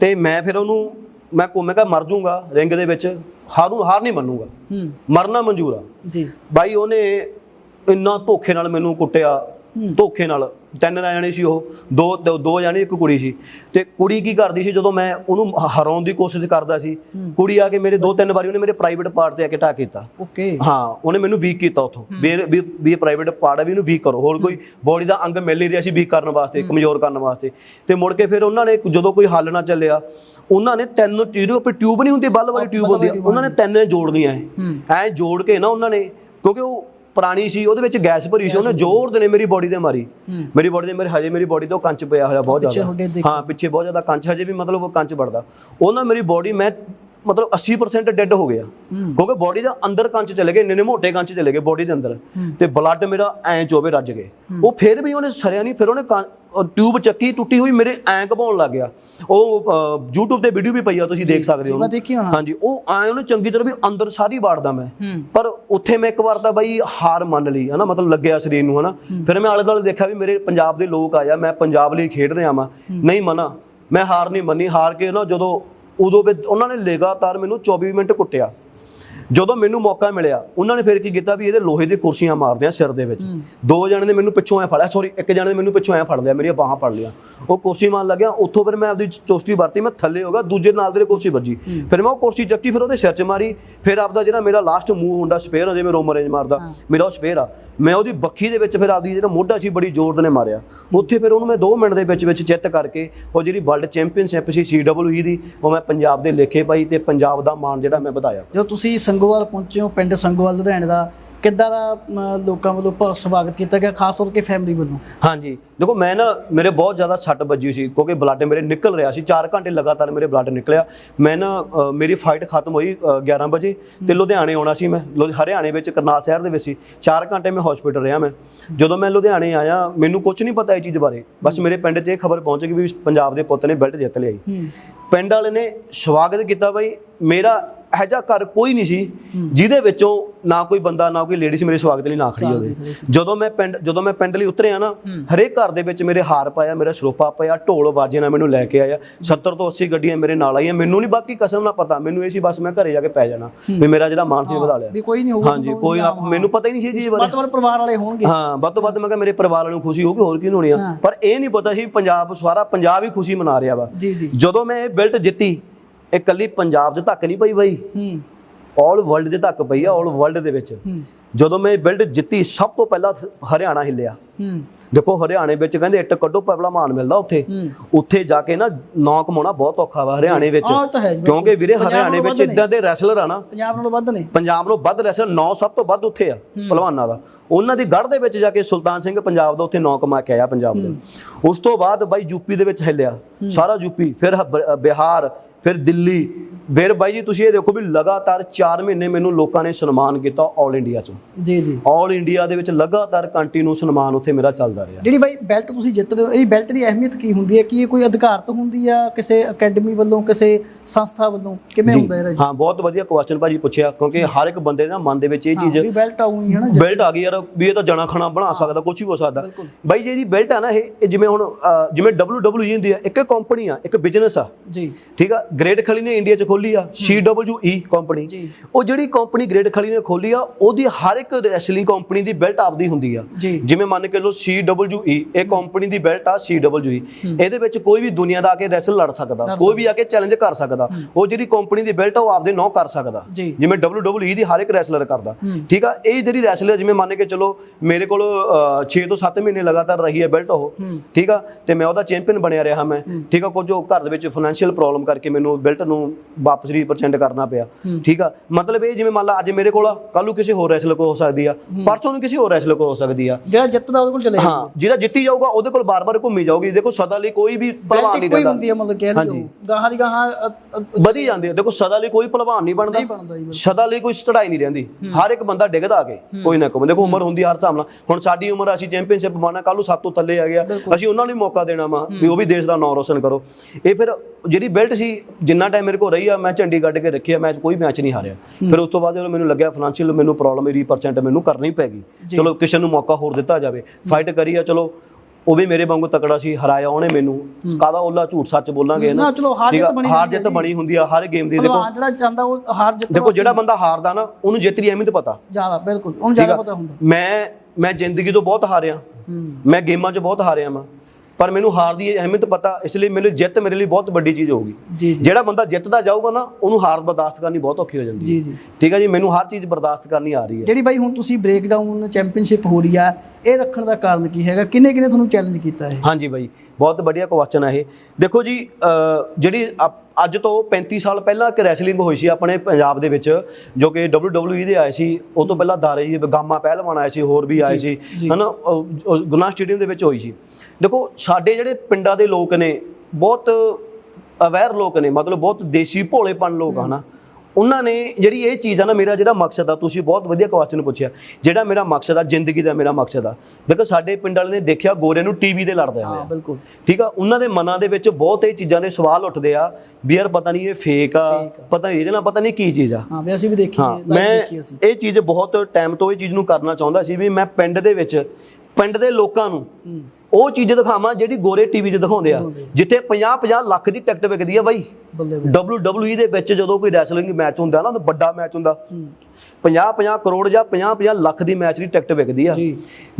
ਤੇ ਮੈਂ ਫਿਰ ਉਹਨੂੰ ਮੈਂ ਕੋ ਮੈਂ ਕਿਹਾ ਮਰ ਜਾਊਂਗਾ ਰਿੰਗ ਦੇ ਵਿੱਚ ਹਾਰੂ ਹਾਰ ਨਹੀਂ ਮੰਨੂਗਾ। ਮਰਨਾ ਮਨਜ਼ੂਰ ਆ।
ਜੀ।
ਬਾਈ ਉਹਨੇ ਇੰਨਾ ਧੋਖੇ ਨਾਲ ਮੈਨੂੰ ਕੁੱਟਿਆ ਧੋਖੇ ਨਾਲ। ਤਿੰਨ ਜਾਣੇ ਸੀ ਉਹ ਦੋ ਦੋ- ਜਾਣੇ ਇੱਕ ਕੁੜੀ ਸੀ। ਤੇ ਕੁੜੀ ਕੀ ਕਰਦੀ ਸੀ ਜਦੋਂ ਮੈਂ ਉਹਨੂੰ ਹ- ਹਰਾਉਣ ਦੀ ਕੋਸ਼ਿਸ਼ ਕਰਦਾ ਸੀ ਕੁੜੀ ਆ ਕੇ ਮੇਰੇ ਦੋ ਤਿੰਨ ਵਾਰੀ ਉਹਨੇ ਮੇਰੇ ਪ੍ਰਾਈਵੇਟ ਪਾਰਟ ਤੇ ਆ ਕੇ ਟਾ ਕੀਤਾ।
ਓਕੇ।
ਹਾਂ ਉਹਨੇ ਮੈਨੂੰ ਵੀਕ ਕੀਤਾ ਉਥੋਂ। ਵੀ ਵੀ ਪ੍ਰਾਈਵੇਟ ਪਾਰਟ ਹੈ ਵੀ ਇਹਨੂੰ ਵੀਕ ਕਰੋ। ਹੋਰ ਕੋਈ ਬੋਡੀ ਦਾ ਅੰਗ ਮਿਲ ਨਹੀਂ ਰਿਹਾ ਸੀ ਵੀਕ ਕਰਨ ਵਾਸਤੇ ਕਮਜ਼ੋਰ ਕਰਨ ਵਾਸਤੇ। ਤੇ ਮੁੜ ਕੇ ਫਿਰ ਉਹਨਾਂ ਨੇ ਜਦੋਂ ਕੋਈ ਹੱਲ ਨਾ ਚੱਲਿਆ ਉਹਨਾਂ ਨੇ ਤਿੰਨ ਟਿਊਬ ਤੇ ਟਿਊਬ ਨਹੀਂ ਹੁੰਦੀ ਬੱਲ ਵਾਲੀ ਟਿਊਬ ਹੁੰਦੀ ਆ ਉਹਨਾਂ ਨੇ ਤਿੰਨ ਜੋੜਦੀਆਂ
ਹੂੰ।
ਐ ਜੋੜ ਕੇ ਨਾ ਉਹਨਾਂ ਨੇ ਕਿਉਂਕਿ ਉਹ ਪੁਰਾਣੀ ਸੀ ਉਹਦੇ ਵਿੱਚ ਗੈਸ ਭਰੀ ਸੀ ਉਹਨੇ ਜ਼ੋਰ ਦੇ ਨੇ ਮੇਰੀ ਬੋਡੀ ਤੇ ਮਾਰੀ। ਮੇਰੀ ਬੋਡੀ ਤੇ ਮੇਰੇ ਹਜੇ ਮੇਰੀ ਬੋਡੀ ਤੋਂ ਕੰਚ ਪਿਆ ਹੋਇਆ ਬਹੁਤ ਜ਼ਿਆਦਾ। ਹਾਂ ਪਿੱਛੇ ਬਹੁਤ ਜ਼ਿਆਦਾ ਕੰਚ ਹਜੇ ਵੀ ਮਤਲਬ ਉਹ ਕੰਚ ਵੜਦਾ। ਉਹਨਾਂ ਮੇਰੀ ਬੋਡੀ ਮੈਂ ਮਤਲਬ 80% ਡੈੱਡ ਹੋ ਗਿਆ। ਕਿਉਂਕਿ ਬੋਡੀ ਦਾ ਅੰਦਰ ਕੰਚ ਚਲੇ ਗਏ ਇੰਨੇ ਨੇ ਮੋਟੇ ਕੰਚ ਚਲੇ ਗਏ ਬੋਡੀ ਦੇ ਅੰਦਰ। ਤੇ ਬਲੱਡ ਮੇਰਾ ਐਂ ਚੋਵੇ ਰੱਜ ਗਏ ਉਹ ਫਿਰ ਵੀ ਉਹਨੇ ਸਰਿਆ ਨਹੀਂ ਫਿਰ ਉਹਨੇ ਟਿਊਬ ਚੱਕੀ ਟੁੱਟੀ ਹੋਈ ਮੇਰੇ ਐਂ ਘਬਾਉਣ ਲੱਗ ਗਿਆ। ਉਹ YouTube ਤੇ ਵੀਡੀਓ ਵੀ ਪਈ ਆ ਤੁਸੀਂ ਦੇਖ ਸਕਦੇ ਹੋ। ਹਾਂਜੀ ਉਹ ਐਂ ਉਹਨੇ ਚੰਗੀ ਤਰ੍ਹਾਂ ਵੀ ਅੰਦਰ ਸਾਰੀ ਵਾੜਦਾ ਮੈਂ। ਪਰ ਉੱਥੇ ਮੈਂ ਇੱਕ ਵਾਰ ਤਾਂ ਬਾਈ ਹਾਰ ਮੰਨ ਲਈ ਹਨਾ ਮਤਲਬ ਲੱਗਿਆ ਸਰੀਰ ਨੂੰ ਹਨਾ। ਫਿਰ ਮੈਂ ਆਲੇ ਦੁਆਲੇ ਦੇਖਿਆ ਵੀ ਮੇਰੇ ਪੰਜਾਬ ਦੇ ਲੋਕ ਆਇਆ ਮੈਂ ਪੰਜਾਬ ਲਈ ਖੇਡ ਰਿਹਾ ਵਾਂ। ਨਹੀਂ ਮਨਾ ਮੈਂ ਹਾਰ ਨਹੀਂ ਮੰਨੀ ਹਾਰ ਕੇ ਨਾ ਜਦੋਂ ਉਦੋਂ ਵੀ ਉਹਨਾਂ ਨੇ ਲਗਾਤਾਰ ਮੈਨੂੰ 24 ਮਿੰਟ ਕੁੱਟਿਆ। ਜਦੋਂ ਮੈਨੂੰ ਮੌਕਾ ਮਿਲਿਆ ਉਹਨਾਂ ਨੇ ਫਿਰ ਕੀ ਕੀਤਾ ਵੀ ਇਹਦੇ ਲੋਹੇ ਦੀ ਕੁਰਸੀਆਂ ਮਾਰਦੇ ਆ ਸਿਰ ਦੇ ਵਿੱਚ। ਦੋ ਜਣੇ ਨੇ ਮੈਨੂੰ ਪਿੱਛੋਂ ਐ ਫੜਿਆ ਸੌਰੀ ਇੱਕ ਜਣੇ ਨੇ ਮੈਨੂੰ ਪਿੱਛੋਂ ਐ ਫੜ ਲਿਆ ਮੇਰੀਆਂ ਬਾਹਾਂ ਫੜ ਲਿਆ ਉਹ ਕੁਰਸੀ ਮਾਰਨ ਲੱਗਿਆ ਉੱਥੋਂ ਫਿਰ ਮੈਂ ਆਪਦੀ ਚੋਸਤੀ ਵਰਤੀ ਮੈਂ ਥੱਲੇ ਹੋ ਗਿਆ ਦੂਜੇ ਨਾਲ ਦੇ ਕੁਰਸੀ ਵੱਜੀ। ਫਿਰ ਮੈਂ ਉਹ ਕੁਰਸੀ ਚੱਕੀ ਫਿਰ ਉਹਦੇ ਸਿਰ 'ਚ ਮਾਰੀ। ਫਿਰ ਆਪਦਾ ਜਿਹੜਾ ਮੇਰਾ ਲਾਸਟ ਮੂਵ ਹੁੰਦਾ ਸਪੇਅਰ ਜਿਵੇਂ ਰੋਮਰ ਰੇਂਜ ਮਾਰਦਾ ਮੇਰਾ ਉਹ ਸਪੇਅਰ ਆ। ਮੈਂ ਉਹਦੀ ਬੱਖੀ ਦੇ ਵਿੱਚ ਫਿਰ ਆਪਦੀ ਜਿਹੜਾ ਮੋਢਾ ਸੀ ਬੜੀ ਜ਼ੋਰ ਦੇ ਨੇ ਮਾਰਿਆ। ਉੱਥੇ ਫਿਰ ਉਹਨੂੰ ਮੈਂ 2 ਮਿੰਟ ਦੇ ਵਿੱਚ ਵਿੱਚ ਚਿੱਤ ਕਰਕੇ ਉਹ ਜਿਹੜੀ ਵਰਲਡ ਚੈਂਪੀਅਨਸ਼ਿਪ ਸੀ ਸੀਡਬਲਯੂ ਦੀ ਉਹ ਮੈਂ ਪੰਜਾਬ ਦੇ ਲੇਖੇ ਪਾਈ ਤੇ ਪੰਜਾਬ ਦਾ ਮਾਣ ਜਿਹੜਾ ਮੈਂ ਵਧਾਇਆ।
ਜਦੋਂ ਤੁਸੀਂ ਸੰਗੋਵਾਲ ਪਹੁੰਚੇ ਹੋ ਪਿੰਡ ਸੰਗੋਵਾਲ ਲੁਧਿਆਣੇ ਦਾ। ਕਿੱਦਾਂ ਦਾ ਲੋਕਾਂ ਵੱਲੋਂ ਸਵਾਗਤ ਕੀਤਾ ਗਿਆ ਖਾਸ ਤੌਰ ਕੇ ਫੈਮਿਲੀ ਵੱਲੋਂ?
ਹਾਂਜੀ। ਦੇਖੋ ਮੈਂ ਨਾ ਮੇਰੇ ਬਹੁਤ ਜ਼ਿਆਦਾ ਸੱਟ ਵੱਜੀ ਸੀ ਕਿਉਂਕਿ ਬਲੱਡ ਮੇਰੇ ਨਿਕਲ ਰਿਹਾ ਸੀ। 4 ਘੰਟੇ ਲਗਾਤਾਰ ਮੇਰੇ ਬਲੱਡ ਨਿਕਲਿਆ। ਮੈਂ ਨਾ ਮੇਰੀ ਫਾਈਟ ਖਤਮ ਹੋਈ ਅ, 11 ਵਜੇ ਤੇ ਲੁਧਿਆਣੇ ਆਉਣਾ ਸੀ ਮੈਂ। ਹਰਿਆਣੇ ਵਿੱਚ ਕਰਨਾਲ ਸ਼ਹਿਰ ਦੇ ਵਿੱਚ ਸੀ। 4 ਘੰਟੇ ਮੈਂ ਹਸਪੀਟਲ ਰਿਹਾ ਮੈਂ। ਜਦੋਂ ਮੈਂ ਲੁਧਿਆਣੇ ਆਇਆ ਮੈਨੂੰ ਕੁਝ ਨਹੀਂ ਪਤਾ ਇਹ ਚੀਜ਼ ਬਾਰੇ। ਬਸ ਮੇਰੇ ਪਿੰਡ 'ਚ ਇਹ ਖਬਰ ਪਹੁੰਚ ਗਈ ਵੀ ਪੰਜਾਬ ਦੇ ਪੁੱਤ ਨੇ ਬੈਲਟ ਜਿੱਤ ਲਈ ਪਿੰਡ ਵਾਲੇ ਨੇ ਸਵਾਗਤ ਕੀਤਾ ਬਾਈ ਮੇਰਾ ਇਹੋ ਜਿਹਾ ਘਰ ਕੋਈ ਨਹੀਂ ਸੀ ਜਿਹਦੇ ਵਿੱਚੋਂ ਨਾ ਕੋਈ ਬੰਦਾ ਨਾ ਕੋਈ ਲੇਡੀਜ਼ ਮੇਰੇ ਸਵਾਗਤ ਲਈ ਨਾ ਖੜੀ ਹੋਵੇ। ਜਦੋਂ ਮੈਂ ਪਿੰਡ ਜਦੋਂ ਮੈਂ ਪਿੰਡ ਲਈ ਉਤਰਿਆ ਨਾ ਹਰੇਕ ਘਰ ਦੇ ਵਿੱਚ ਮੇਰੇ ਹਾਰ ਪਾਇਆ ਮੇਰਾ ਸਰੋਪਾ ਪਾਇਆ ਢੋਲ ਬਾਜੇ ਨਾਲ ਮੈਨੂੰ ਲੈ ਕੇ ਆਇਆ। 70 ਤੋਂ 80 ਗੱਡੀਆਂ ਮੇਰੇ ਨਾਲ ਆਈਆਂ। ਮੈਨੂੰ ਨਹੀਂ ਬਾਕੀ ਕਸਮ ਨਾ ਪਤਾ ਮੈਨੂੰ ਇਹ ਸੀ ਬਸ ਮੈਂ ਘਰੇ ਜਾ ਕੇ ਪੈ ਜਾਣਾ ਵੀ ਮੇਰਾ ਜਿਹੜਾ ਮਾਨਸਿਕ ਵਧਾ ਲਿਆ।
ਵੀ ਕੋਈ ਨਹੀਂ ਹੋਊਗਾ
ਹਾਂਜੀ ਕੋਈ ਨਾ- ਮੈਨੂੰ ਪਤਾ ਹੀ ਨਹੀਂ ਸੀ ਇਹ ਚੀਜ਼ ਬਾਰੇ।
ਮਤਲਬ ਪਰਿਵਾਰ ਵਾਲੇ ਹੋਣਗੇ।
ਹਾਂ ਵੱਧ ਤੋਂ ਵੱਧ ਮੈਂ ਕਿਹਾ ਮੇਰੇ ਪਰਿਵਾਰ ਵਾਲਿਆਂ ਨੂੰ ਖੁਸ਼ੀ ਹੋਊਗੀ ਹੋਰ ਕਿਹਨੂੰ ਹੋਣੀ ਆ। ਪਰ ਇਹ ਨਹੀਂ ਪਤਾ ਸੀ ਪੰਜਾਬ ਸਾਰਾ ਪੰਜਾਬ ਹੀ ਖੁਸ਼ੀ ਮਨਾ ਰਿਹਾ ਵਾ।
ਜੀ ਜੀ।
ਜਦੋਂ ਮੈਂ ਇਹ ਬਿਲਟ ਜਿੱਤੀ ਇਹ ਕੱਲੀ ਪੰਜਾਬ 'ਚ ਧੱਕ ਨਹੀਂ ਪਈ ਬਾਈ।
ਹੂੰ।
ਆਲ ਵਰਲਡ ਦੇ ਧੱਕ ਪਈ ਆ ਆਲ ਵਰਲਡ ਦੇ ਵਿੱਚ। ਜਦੋਂ ਮੈਂ ਬਿਲਟ ਜਿੱਤੀ ਸਭ ਤੋਂ ਪਹਿਲਾਂ ਹਰਿਆਣਾ ਹਿੱਲਿਆ
ਹੂੰ।
ਦੇਖੋ ਹਰਿਆਣੇ ਵਿੱਚ ਕਹਿੰਦੇ ਇੱਟ ਕੱਢੋ ਪਹਿਲਾ ਮਾਨ ਮਿਲਦਾ ਉੱਥੇ। ਉੱਥੇ ਜਾ ਕੇ ਨਾ ਨਾਂ ਕਮਾਉਣਾ ਬਹੁਤ ਔਖਾ ਵਾ ਹਰਿਆਣੇ ਵਿੱਚ। ਕਿਉਂਕਿ ਵੀਰੇ ਹਰਿਆਣੇ
ਨਾਲੋਂ
ਵਿੱਚ
ਨੇ।
ਇਦਾਂ ਦੇ ਰੈਸਲਰ ਆ ਨਾ।
ਪੰਜਾਬ ਨਾਲੋਂ ਵੱਧ ਨੇ।
ਪੰਜਾਬ ਨੂੰ ਵੱਧ ਰੈਸਲਰ 9 ਸਭ ਤੋਂ ਵੱਧ ਉੱਥੇ ਆ ਪਹਿਲਵਾਨਾਂ ਦਾ। ਉਹਨਾਂ ਦੀ ਗੜ੍ਹ ਦੇ ਵਿੱਚ ਜਾ ਕੇ ਸੁਲਤਾਨ ਸਿੰਘ ਪੰਜਾਬ ਦਾ ਉੱਥੇ ਨੌ ਕਮਾ ਕੇ ਆਇਆ ਪੰਜਾਬ ਦੇ। ਉਸ ਤੋਂ ਬਾਅਦ ਬਾਈ ਯੂਪੀ ਦੇ ਵਿੱਚ ਹਿੱਲਿਆ। ਸਾਰਾ ਯੂਪੀ ਫਿਰ ਬਿਹਾਰ ਫਿਰ ਦਿੱਲੀ ਫਿਰ ਬਾਈ ਜੀ ਤੁਸੀਂ ਇਹ ਦੇਖੋ ਵੀ ਲਗਾਤਾਰ 4 ਮਹੀਨੇ ਮੈਨੂੰ ਲੋਕਾਂ ਨੇ ਸਨਮਾਨ ਕੀਤਾ 올 ਇੰਡੀਆ 'ਚ।
ਜੀ ਜੀ।
올 ਇੰਡੀਆ ਦੇ ਵਿੱਚ ਲਗਾਤਾਰ ਕੰਟੀਨਿਊ ਸਨਮਾਨ ਉੱਥੇ ਮੇਰਾ ਚੱਲਦਾ ਰਿਹਾ।
ਜਿਹੜੀ ਬਾਈ ਬੈਲਟ ਤੁਸੀਂ ਜਿੱਤਦੇ ਹੋ ਇਹ ਬੈਲਟ ਦੀ ਅਹਿਮੀਅਤ ਕੀ ਹੁੰਦੀ ਹੈ? ਕੀ ਇਹ ਕੋਈ ਅਧਿਕਾਰਤ ਹੁੰਦੀ ਆ? ਕਿਸੇ ਅਕੈਡਮੀ ਵੱਲੋਂ ਕਿਸੇ ਸੰਸਥਾ ਵੱਲੋਂ? ਕਿਵੇਂ ਹੁੰਦਾ ਇਹ
ਹਾਂ ਬਹੁਤ ਵਧੀਆ ਕੁਐਸਚਨ ਭਾਜੀ ਪੁੱਛਿਆ ਕਿਉਂਕਿ ਹਰ ਇੱਕ ਬੰਦੇ ਦਾ ਮਨ ਦੇ ਵਿੱਚ ਇਹ ਚੀਜ਼
ਵੀ ਬੈਲਟ ਆਉਂਗੀ ਹੈ ਨਾ
ਬੈਲਟ ਆ ਗਈ ਯਾਰ ਵੀ ਇਹ ਤਾਂ ਜਣਾ ਖਣਾ ਬਣਾ ਸਕਦਾ ਕੁਝ ਵੀ ਹੋ ਸਕਦਾ। ਬਾਈ ਜਿਹੜੀ ਬੈਲਟ ਆ ਨਾ ਇਹ ਜਿਵੇਂ ਹੁਣ ਜਿਵੇਂ WWE ਹੁੰਦੀ ਆ ਇੱਕ ਕੰਪਨੀ ਆ ਇੱਕ ਬਿਜ਼ਨਸ ਆ।
ਜੀ।
ਠੀਕ ਆ? ਗ੍ਰੇਟ ਖਲੀ ਨੇ ਇੰਡੀਆ 'ਚ ਖੋਲੀ ਆ CWE ਕੰਪਨੀ। ਉਹ ਜਿਹੜੀ ਕੰਪਨੀ ਗ੍ਰੇਟ ਖਲੀ ਨੇ ਖੋਲੀ ਆ ਉਹਦੀ ਹਰ ਇੱਕ ਰੈਸਲਿੰਗ ਕੰਪਨੀ ਦੀ ਬੈਲਟ ਆਪਦੀ ਹੁੰਦੀ ਆ। ਜਿਵੇਂ ਮੰਨ ਕੇ ਲਓ CWE ਇਹ ਕੰਪਨੀ ਦੀ ਬੈਲਟ ਆ CWE ਇਹਦੇ ਵਿੱਚ ਕੋਈ ਵੀ ਦੁਨੀਆ ਦਾ ਆ ਕੇ ਰੈਸਲ ਲੜ ਸਕਦਾ ਕੋਈ ਵੀ ਆ ਕੇ ਚੈਲੰਜ ਕਰ ਸਕਦਾ। ਉਹ ਜਿਹੜੀ ਕੰਪਨੀ ਦੀ ਬੈਲਟ ਆ ਉਹ ਆਪਦੇ ਨਾਂ ਕਰ ਸਕਦਾ। ਜਿਵੇਂ WWE ਦੀ ਹਰ ਇੱਕ ਰੈਸਲਰ ਕਰਦਾ। ਠੀਕ ਆ ਇਹ ਜਿਹੜੀ ਰੈਸਲਰ ਜਿਵੇਂ ਮੰਨ ਕੇ ਚਲੋ ਮੇਰੇ ਕੋਲ 6 ਤੋਂ 7 ਮਹੀਨੇ ਲਗਾਤਾਰ ਰਹੀ ਹੈ ਬੈਲਟ ਉਹ। ਠੀਕ ਆ ਤੇ ਮੈਂ ਉਹਦਾ ਚੈਂਪੀਅਨ ਬਣਿਆ ਰਿਹਾ ਮੈਂ। ਠੀਕ ਆ ਕੁਝ ਘਰ ਦੇ ਵਿੱਚ ਫਾਈਨੈਂਸ਼ੀਅਲ ਪ੍ਰੋਬਲਮ ਕਰਕੇ ਮੈਨੂੰ ਬੈਲਟ ਨੂੰ ਵਾਪਸ ਰੀਪ੍ਰੈਜ਼ੈਂਟ ਕਰਨਾ ਪਿਆ। ਠੀਕ ਆ? ਮਤਲਬ ਇਹ ਜਿਵੇਂ ਮੰਨ ਲਾ ਅੱਜ ਮੇਰੇ ਕੋਲ ਆ ਕੱਲ ਨੂੰ ਕਿਸੇ ਹੋਰ ਰੈਸਲਰ ਕੋਲ ਹੋ ਸਕਦੀ ਆ ਪਰਸੋਂ ਨੂੰ ਕਿਸੇ ਹੋਰ ਰੈਸਲਰ ਕੋਲ ਹੋ ਸਕਦੀ ਆ।
ਜਿਹੜਾ ਜਿੱਤਦਾ ਉਹਦੇ ਕੋਲ ਚਲੇ
ਹਾਂ ਜਿਹੜਾ ਜਿੱਤੀ ਜਾਊਗਾ ਉਹਦੇ ਕੋਲ ਬਾਰ-ਬਾਰ ਘੁੰਮੀ ਜਾਊਗੀ। ਦੇਖੋ ਸਦਾ ਲਈ ਕੋਈ ਵੀ ਪਹਿਲਵਾਨ ਨਹੀਂ
ਕੋਈ
ਰਹਿੰਦਾ
ਹੁੰਦੀ ਹੈ ਮਤਲਬ ਕਹਿ ਲਓ ਗਾਹਾਂ ਦੀ ਗਾਹਾਂ
ਵਧੀ ਜਾਂਦੀ ਹੈ ਦੇਖੋ ਸਦਾ ਲਈ ਕੋਈ ਪਹਿਲਵਾਨ ਨਹੀਂ ਬਣਦਾ। ਸਦਾ ਲਈ ਕੋਈ ਚੜਾਈ ਨਹੀਂ ਰਹਿੰਦੀ। ਹਰ ਇੱਕ ਬੰਦਾ ਡਿੱਗਦਾ ਆ ਕੇ ਕੋਈ ਨਾ ਕੋਈ। ਦੇਖੋ ਉਮਰ ਹੁੰਦੀ ਹਰ ਹਿਸਾਬ ਨਾਲ। ਹੁਣ ਸਾਡੀ ਉਮਰ ਅਸੀਂ ਚੈਂਪੀਅਨਸ਼ਿਪ ਪਾਣਾ ਕੱਲ ਨੂੰ ਸੱਤ ਤੋਂ ਥੱਲੇ ਆ ਗਿਆ। ਅਸੀਂ ਉਹਨਾਂ ਨੂੰ ਮੌਕਾ ਦੇਣਾ ਵਾ ਵੀ ਉਹ ਵੀ ਦੇਸ਼ ਦਾ ਨਾਮ ਰੋਸ਼ਨ ਕਰੋ। ਇਹ ਫਿਰ ਜਿਹੜੀ ਬੈਲਟ ਸੀ ਜਿੰਨਾ ਟਾਈਮ ਮੇਰੇ ਕੋਲ ਰਹੀ ਆ ਮੈਂ ਝੰਡੀ ਕੱਢ ਕੇ ਰੱਖਿਆ ਮੈਂ ਕੋਈ ਮੈਚ ਨਹੀਂ ਹਾਰਿਆ। ਫਿਰ ਉਸ ਤੋਂ ਬਾਅਦ ਜਦੋਂ ਮੈਨੂੰ ਲੱਗਿਆ ਫਾਈਨੈਂਸ਼ੀਅਲ ਮੈਨੂੰ ਪ੍ਰੋਬਲਮ ਮੇਰੀ ਪਰਸੈਂਟ ਮੈਨੂੰ ਕਰਨੀ ਪੈ ਗਈ। ਚਲੋ ਕਿਸੇ ਨੂੰ ਮੌਕਾ ਹੋਰ ਦਿੱਤਾ ਜਾਵੇ। ਫਾਈਟ ਕਰੀ ਆ ਚਲੋ ਉਹ ਵੀ ਮੇਰੇ ਵਾਂਗੂ ਤਕੜਾ ਸੀ ਹਰਾਇਆ ਉਹਨੇ ਮੈਨੂੰ। ਕਾਦਾ ਉਹਲਾ ਝੂਠ ਸੱਚ ਬੋਲਾਂਗੇ
ਨਾ, ਚਲੋ ਹਾਰ ਜਿੱਤ ਬਣੀ
ਹਾਰ ਜਿੱਤ ਬਣੀ ਹੁੰਦੀ ਆ ਹਰ ਗੇਮ ਦੀ ਦੇਖੋ।
ਜਿਹੜਾ ਚਾਹੁੰਦਾ ਉਹ ਹਾਰ ਜਿੱਤ
ਦੇਖੋ ਜਿਹੜਾ ਬੰਦਾ ਹਾਰਦਾ ਨਾ ਉਹਨੂੰ ਜਿੱਤ ਦੀ ਅਹਿਮੀਅਤ ਪਤਾ।
ਜ਼ਿਆਦਾ ਬਿਲਕੁਲ ਉਹਨੂੰ ਜ਼ਿਆਦਾ ਪਤਾ ਹੁੰਦਾ।
ਮੈਂ ਮੈਂ ਜ਼ਿੰਦਗੀ ਤੋਂ ਬਹੁਤ ਹਾਰਿਆ।
ਹੂੰ।
ਮੈਂ ਗੇਮਾਂ 'ਚ ਬਹੁਤ ਹਾਰਿਆ ਮੈਂ ਪਰ ਮੈਨੂੰ ਹਾਰ ਦੀ ਅਹਿਮੀਅਤ ਪਤਾ ਇਸ ਲਈ ਮੈਨੂੰ ਜਿੱਤ ਮੇਰੇ ਲਈ ਬਹੁਤ ਵੱਡੀ ਚੀਜ਼ ਹੋਊਗੀ। ਜਿਹੜਾ ਬੰਦਾ ਜਿੱਤਦਾ ਜਾਊਗਾ ਨਾ ਉਹਨੂੰ ਹਾਰ ਬਰਦਾਸ਼ਤ ਕਰਨੀ ਬਹੁਤ ਔਖੀ ਹੋ ਜਾਂਦੀ ਹੈ। ਠੀਕ ਹੈ ਜੀ ਮੈਨੂੰ ਹਰ ਚੀਜ਼ ਬਰਦਾਸ਼ਤ ਕਰਨੀ ਆ ਰਹੀ ਹੈ।
ਜਿਹੜੀ ਬਾਈ ਹੁਣ ਤੁਸੀਂ ਬ੍ਰੇਕਡਾਊਨ ਚੈਂਪੀਅਨਸ਼ਿਪ ਹੋ ਰਹੀ ਆ ਇਹ ਰੱਖਣ ਦਾ ਕਾਰਨ ਕੀ ਹੈਗਾ? ਕਿੰਨੇ ਕਿੰਨੇ ਤੁਹਾਨੂੰ ਚੈਲੰਜ ਕੀਤਾ ਹੈ
ਹਾਂਜੀ ਬਾਈ ਬਹੁਤ ਵਧੀਆ ਕੁਐਸਚਨ ਹੈ ਇਹ। ਦੇਖੋ ਜੀ ਜਿਹੜੀ ਅੱਜ ਤੋਂ 35 ਸਾਲ ਪਹਿਲਾਂ ਇੱਕ ਰੈਸਲਿੰਗ ਹੋਈ ਸੀ ਆਪਣੇ ਪੰਜਾਬ ਦੇ ਵਿੱਚ ਜੋ ਕਿ WWE ਦੇ ਆਏ ਸੀ ਉਹ ਤੋਂ ਪਹਿਲਾਂ ਦਾਰੇ ਜੀ ਗਾਮਾ ਪਹਿਲਵਾਨ ਆਏ ਸੀ ਹੋਰ ਵੀ ਆਏ ਸੀ ਹਨਾ ਗੁਨਾ ਸਟੇਡੀਅਮ ਦੇ ਵਿੱਚ ਹੋਈ ਸੀ। ਦੇਖੋ ਸਾਡੇ ਜਿਹੜੇ ਪਿੰਡਾਂ ਦੇ ਲੋਕ ਨੇ ਬਹੁਤ ਅਵੇਅਰ ਲੋਕ ਨੇ ਮਤਲਬ ਬਹੁਤ ਦੇਸੀ ਭੋਲੇਪਨ ਲੋਕ ਹਨਾ। ਉਹਨਾਂ ਨੇ ਜਿਹੜੀ ਇਹ ਚੀਜ਼ ਆ ਨਾ ਮੇਰਾ ਜਿਹੜਾ ਮਕਸਦ ਆ ਤੁਸੀਂ ਬਹੁਤ ਵਧੀਆ ਕੁਐਸਚਨ ਪੁੱਛਿਆ। ਜਿਹੜਾ ਮੇਰਾ ਮਕਸਦ ਆ ਜ਼ਿੰਦਗੀ ਦਾ ਮੇਰਾ ਮਕਸਦ ਆ। ਦੇਖੋ ਸਾਡੇ ਪਿੰਡ ਵਾਲੇ ਨੇ ਦੇਖਿਆ ਗੋਰੇ ਨੂੰ ਟੀਵੀ ਤੇ ਲੜਦੇ
ਹਾਂ ਬਿਲਕੁਲ।
ਠੀਕ ਆ? ਉਹਨਾਂ ਦੇ ਮਨਾਂ ਦੇ ਵਿੱਚ ਬਹੁਤ ਇਹ ਚੀਜ਼ਾਂ ਦੇ ਸਵਾਲ ਉੱਠਦੇ ਆ ਵੀ ਯਾਰ ਪਤਾ ਨਹੀਂ ਇਹ ਫੇਕ ਆ ਪਤਾ ਨਹੀਂ ਇਹਦੇ ਨਾਲ ਪਤਾ ਨਹੀਂ ਕੀ ਚੀਜ਼ ਆ।
ਹਾਂ ਵੀ ਅਸੀਂ ਵੀ ਦੇਖੀ
ਮੈਂ ਇਹ ਚੀਜ਼ ਬਹੁਤ ਟਾਈਮ ਤੋਂ ਇਹ ਚੀਜ਼ ਨੂੰ ਕਰਨਾ ਚਾਹੁੰਦਾ ਸੀ ਵੀ ਮੈਂ ਪਿੰਡ ਦੇ ਵਿੱਚ ਪਿੰਡ ਦੇ ਲੋਕਾਂ ਨੂੰ ਉਹ ਚੀਜ਼ ਦਿਖਾਵਾਂ ਜਿਹੜੀ ਗੋਰੇ ਟੀਵੀ 'ਚ ਦਿਖਾਉਂਦੇ ਆ। ਜਿੱਥੇ 50 50 ਲੱਖ ਦੀ ਟਿਕਟ ਵਿਕਦੀ ਆ ਬਾਈ। WWE ਦੇ ਵਿੱਚ ਜਦੋਂ ਕੋਈ ਰੈਸਲਿੰਗ ਮੈਚ ਹੁੰਦਾ ਨਾ ਤਾਂ ਵੱਡਾ ਮੈਚ ਹੁੰਦਾ।
ਹੂੰ।
50 50 ਕਰੋੜ ਜਾਂ 50 50 ਲੱਖ ਦੀ ਮੈਚ ਦੀ ਟਿਕਟ ਵਿਕਦੀ ਆ।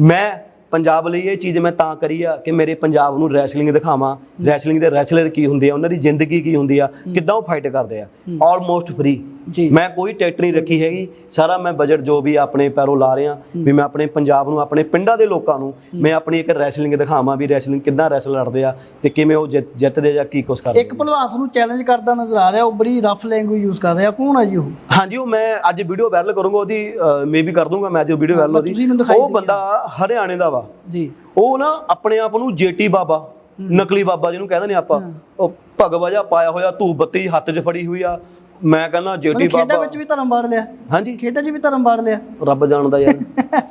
ਮੈਂ ਪੰਜਾਬ ਲਈ ਇਹ ਚੀਜ਼ ਮੈਂ ਤਾਂ ਕਰੀ ਆ ਕਿ ਮੇਰੇ ਪੰਜਾਬ ਨੂੰ ਰੈਸਲਿੰਗ ਦਿਖਾਵਾਂ। ਰੈਸਲਿੰਗ ਦੇ ਰੈਸਲਰ ਕੀ ਹੁੰਦੇ ਆ ਉਹਨਾਂ ਦੀ ਜ਼ਿੰਦਗੀ ਕੀ ਹੁੰਦੀ ਆ ਕਿੱਦਾਂ ਉਹ ਫਾਈਟ ਕਰਦੇ ਆ। ਆਲਮੋਸਟ ਫ੍ਰੀ ਮੈਂ ਕੋਈ ਟਿਕਟ ਨਹੀਂ ਰੱਖੀ ਹੈਗੀ। ਸਾਰਾ ਮੈਂ ਬਜਟ ਜੋ ਵੀ ਆਪਣੇ ਪੈਰੋਂ ਲਾ ਰਿਹਾ ਵੀ ਮੈਂ ਆਪਣੇ ਪੰਜਾਬ ਨੂੰ ਆਪਣੇ ਪਿੰਡਾਂ ਦੇ ਲੋਕਾਂ ਨੂੰ ਮੈਂ ਆਪਣੀ ਇੱਕ ਰੈਸਲਿੰਗ ਦਿਖਾਵਾਂ ਵੀ ਰੈਸਲਿੰਗ ਕਿੱਦਾਂ ਰੈਸਲ ਲੜਦੇ ਆ ਤੇ ਕਿਵੇਂ ਉਹ ਜਿੱਤ- ਜਿੱਤਦੇ ਜਾਂ ਕੀ ਕੁਛ ਕਰਦੇ
ਇੱਕ ਭਲਵਾਨ ਤੁਹਾਨੂੰ ਚੈਲੰਜ ਕਰਦਾ ਨਜ਼ਰ ਆ ਰਿਹਾ ਉਹ ਬੜੀ ਰਫ ਲੈਂਗੁਏਜ ਯੂਜ਼ ਕਰ ਰਿਹਾ। ਕੌਣ ਆ ਜੀ ਉਹ?
ਹਾਂਜੀ ਉਹ ਮੈਂ ਅੱਜ ਵੀਡੀਓ ਵਾਇਰਲ ਕਰੂੰਗਾ ਉਹਦੀ ਮੇ ਵੀ ਕਰ ਦੂੰਗਾ ਮੈਂ ਜੋ ਵੀਡੀਓ ਵਾਇਰਲ ਉਹਦੀ। ਉਹ ਬੰਦਾ ਹਰਿਆਣੇ ਦਾ ਵਾ।
ਜੀ।
ਉਹ ਨਾ ਆਪਣੇ ਆਪ ਨੂੰ ਜੇਟੀ ਬਾਬਾ ਨਕਲੀ ਬਾਬਾ ਜਿਹਨੂੰ ਕਹਿੰਦੇ ਨੇ ਆਪਾਂ। ਉਹ ਭਗਵਾ ਪਾਇਆ ਹੋਇਆ ਧੂਪ ਬੱਤੀ ਹੱਥ 'ਚ ਫੜੀ ਹੋਈ ਆ। ਮੈਂ ਕਹਿੰਦਾ ਜੇਟੀ
ਉਹਨੇ ਖੇਡਾਂ
ਬਾਬਾ।
ਵਿੱਚ ਵੀ ਧਰਮ ਬਾੜ ਲਿਆ।
ਹਾਂਜੀ।
ਖੇਡਾਂ 'ਚ ਵੀ ਧਰਮ ਬਾੜ ਲਿਆ।
ਰੱਬ ਜਾਣਦਾ ਯਾਰ।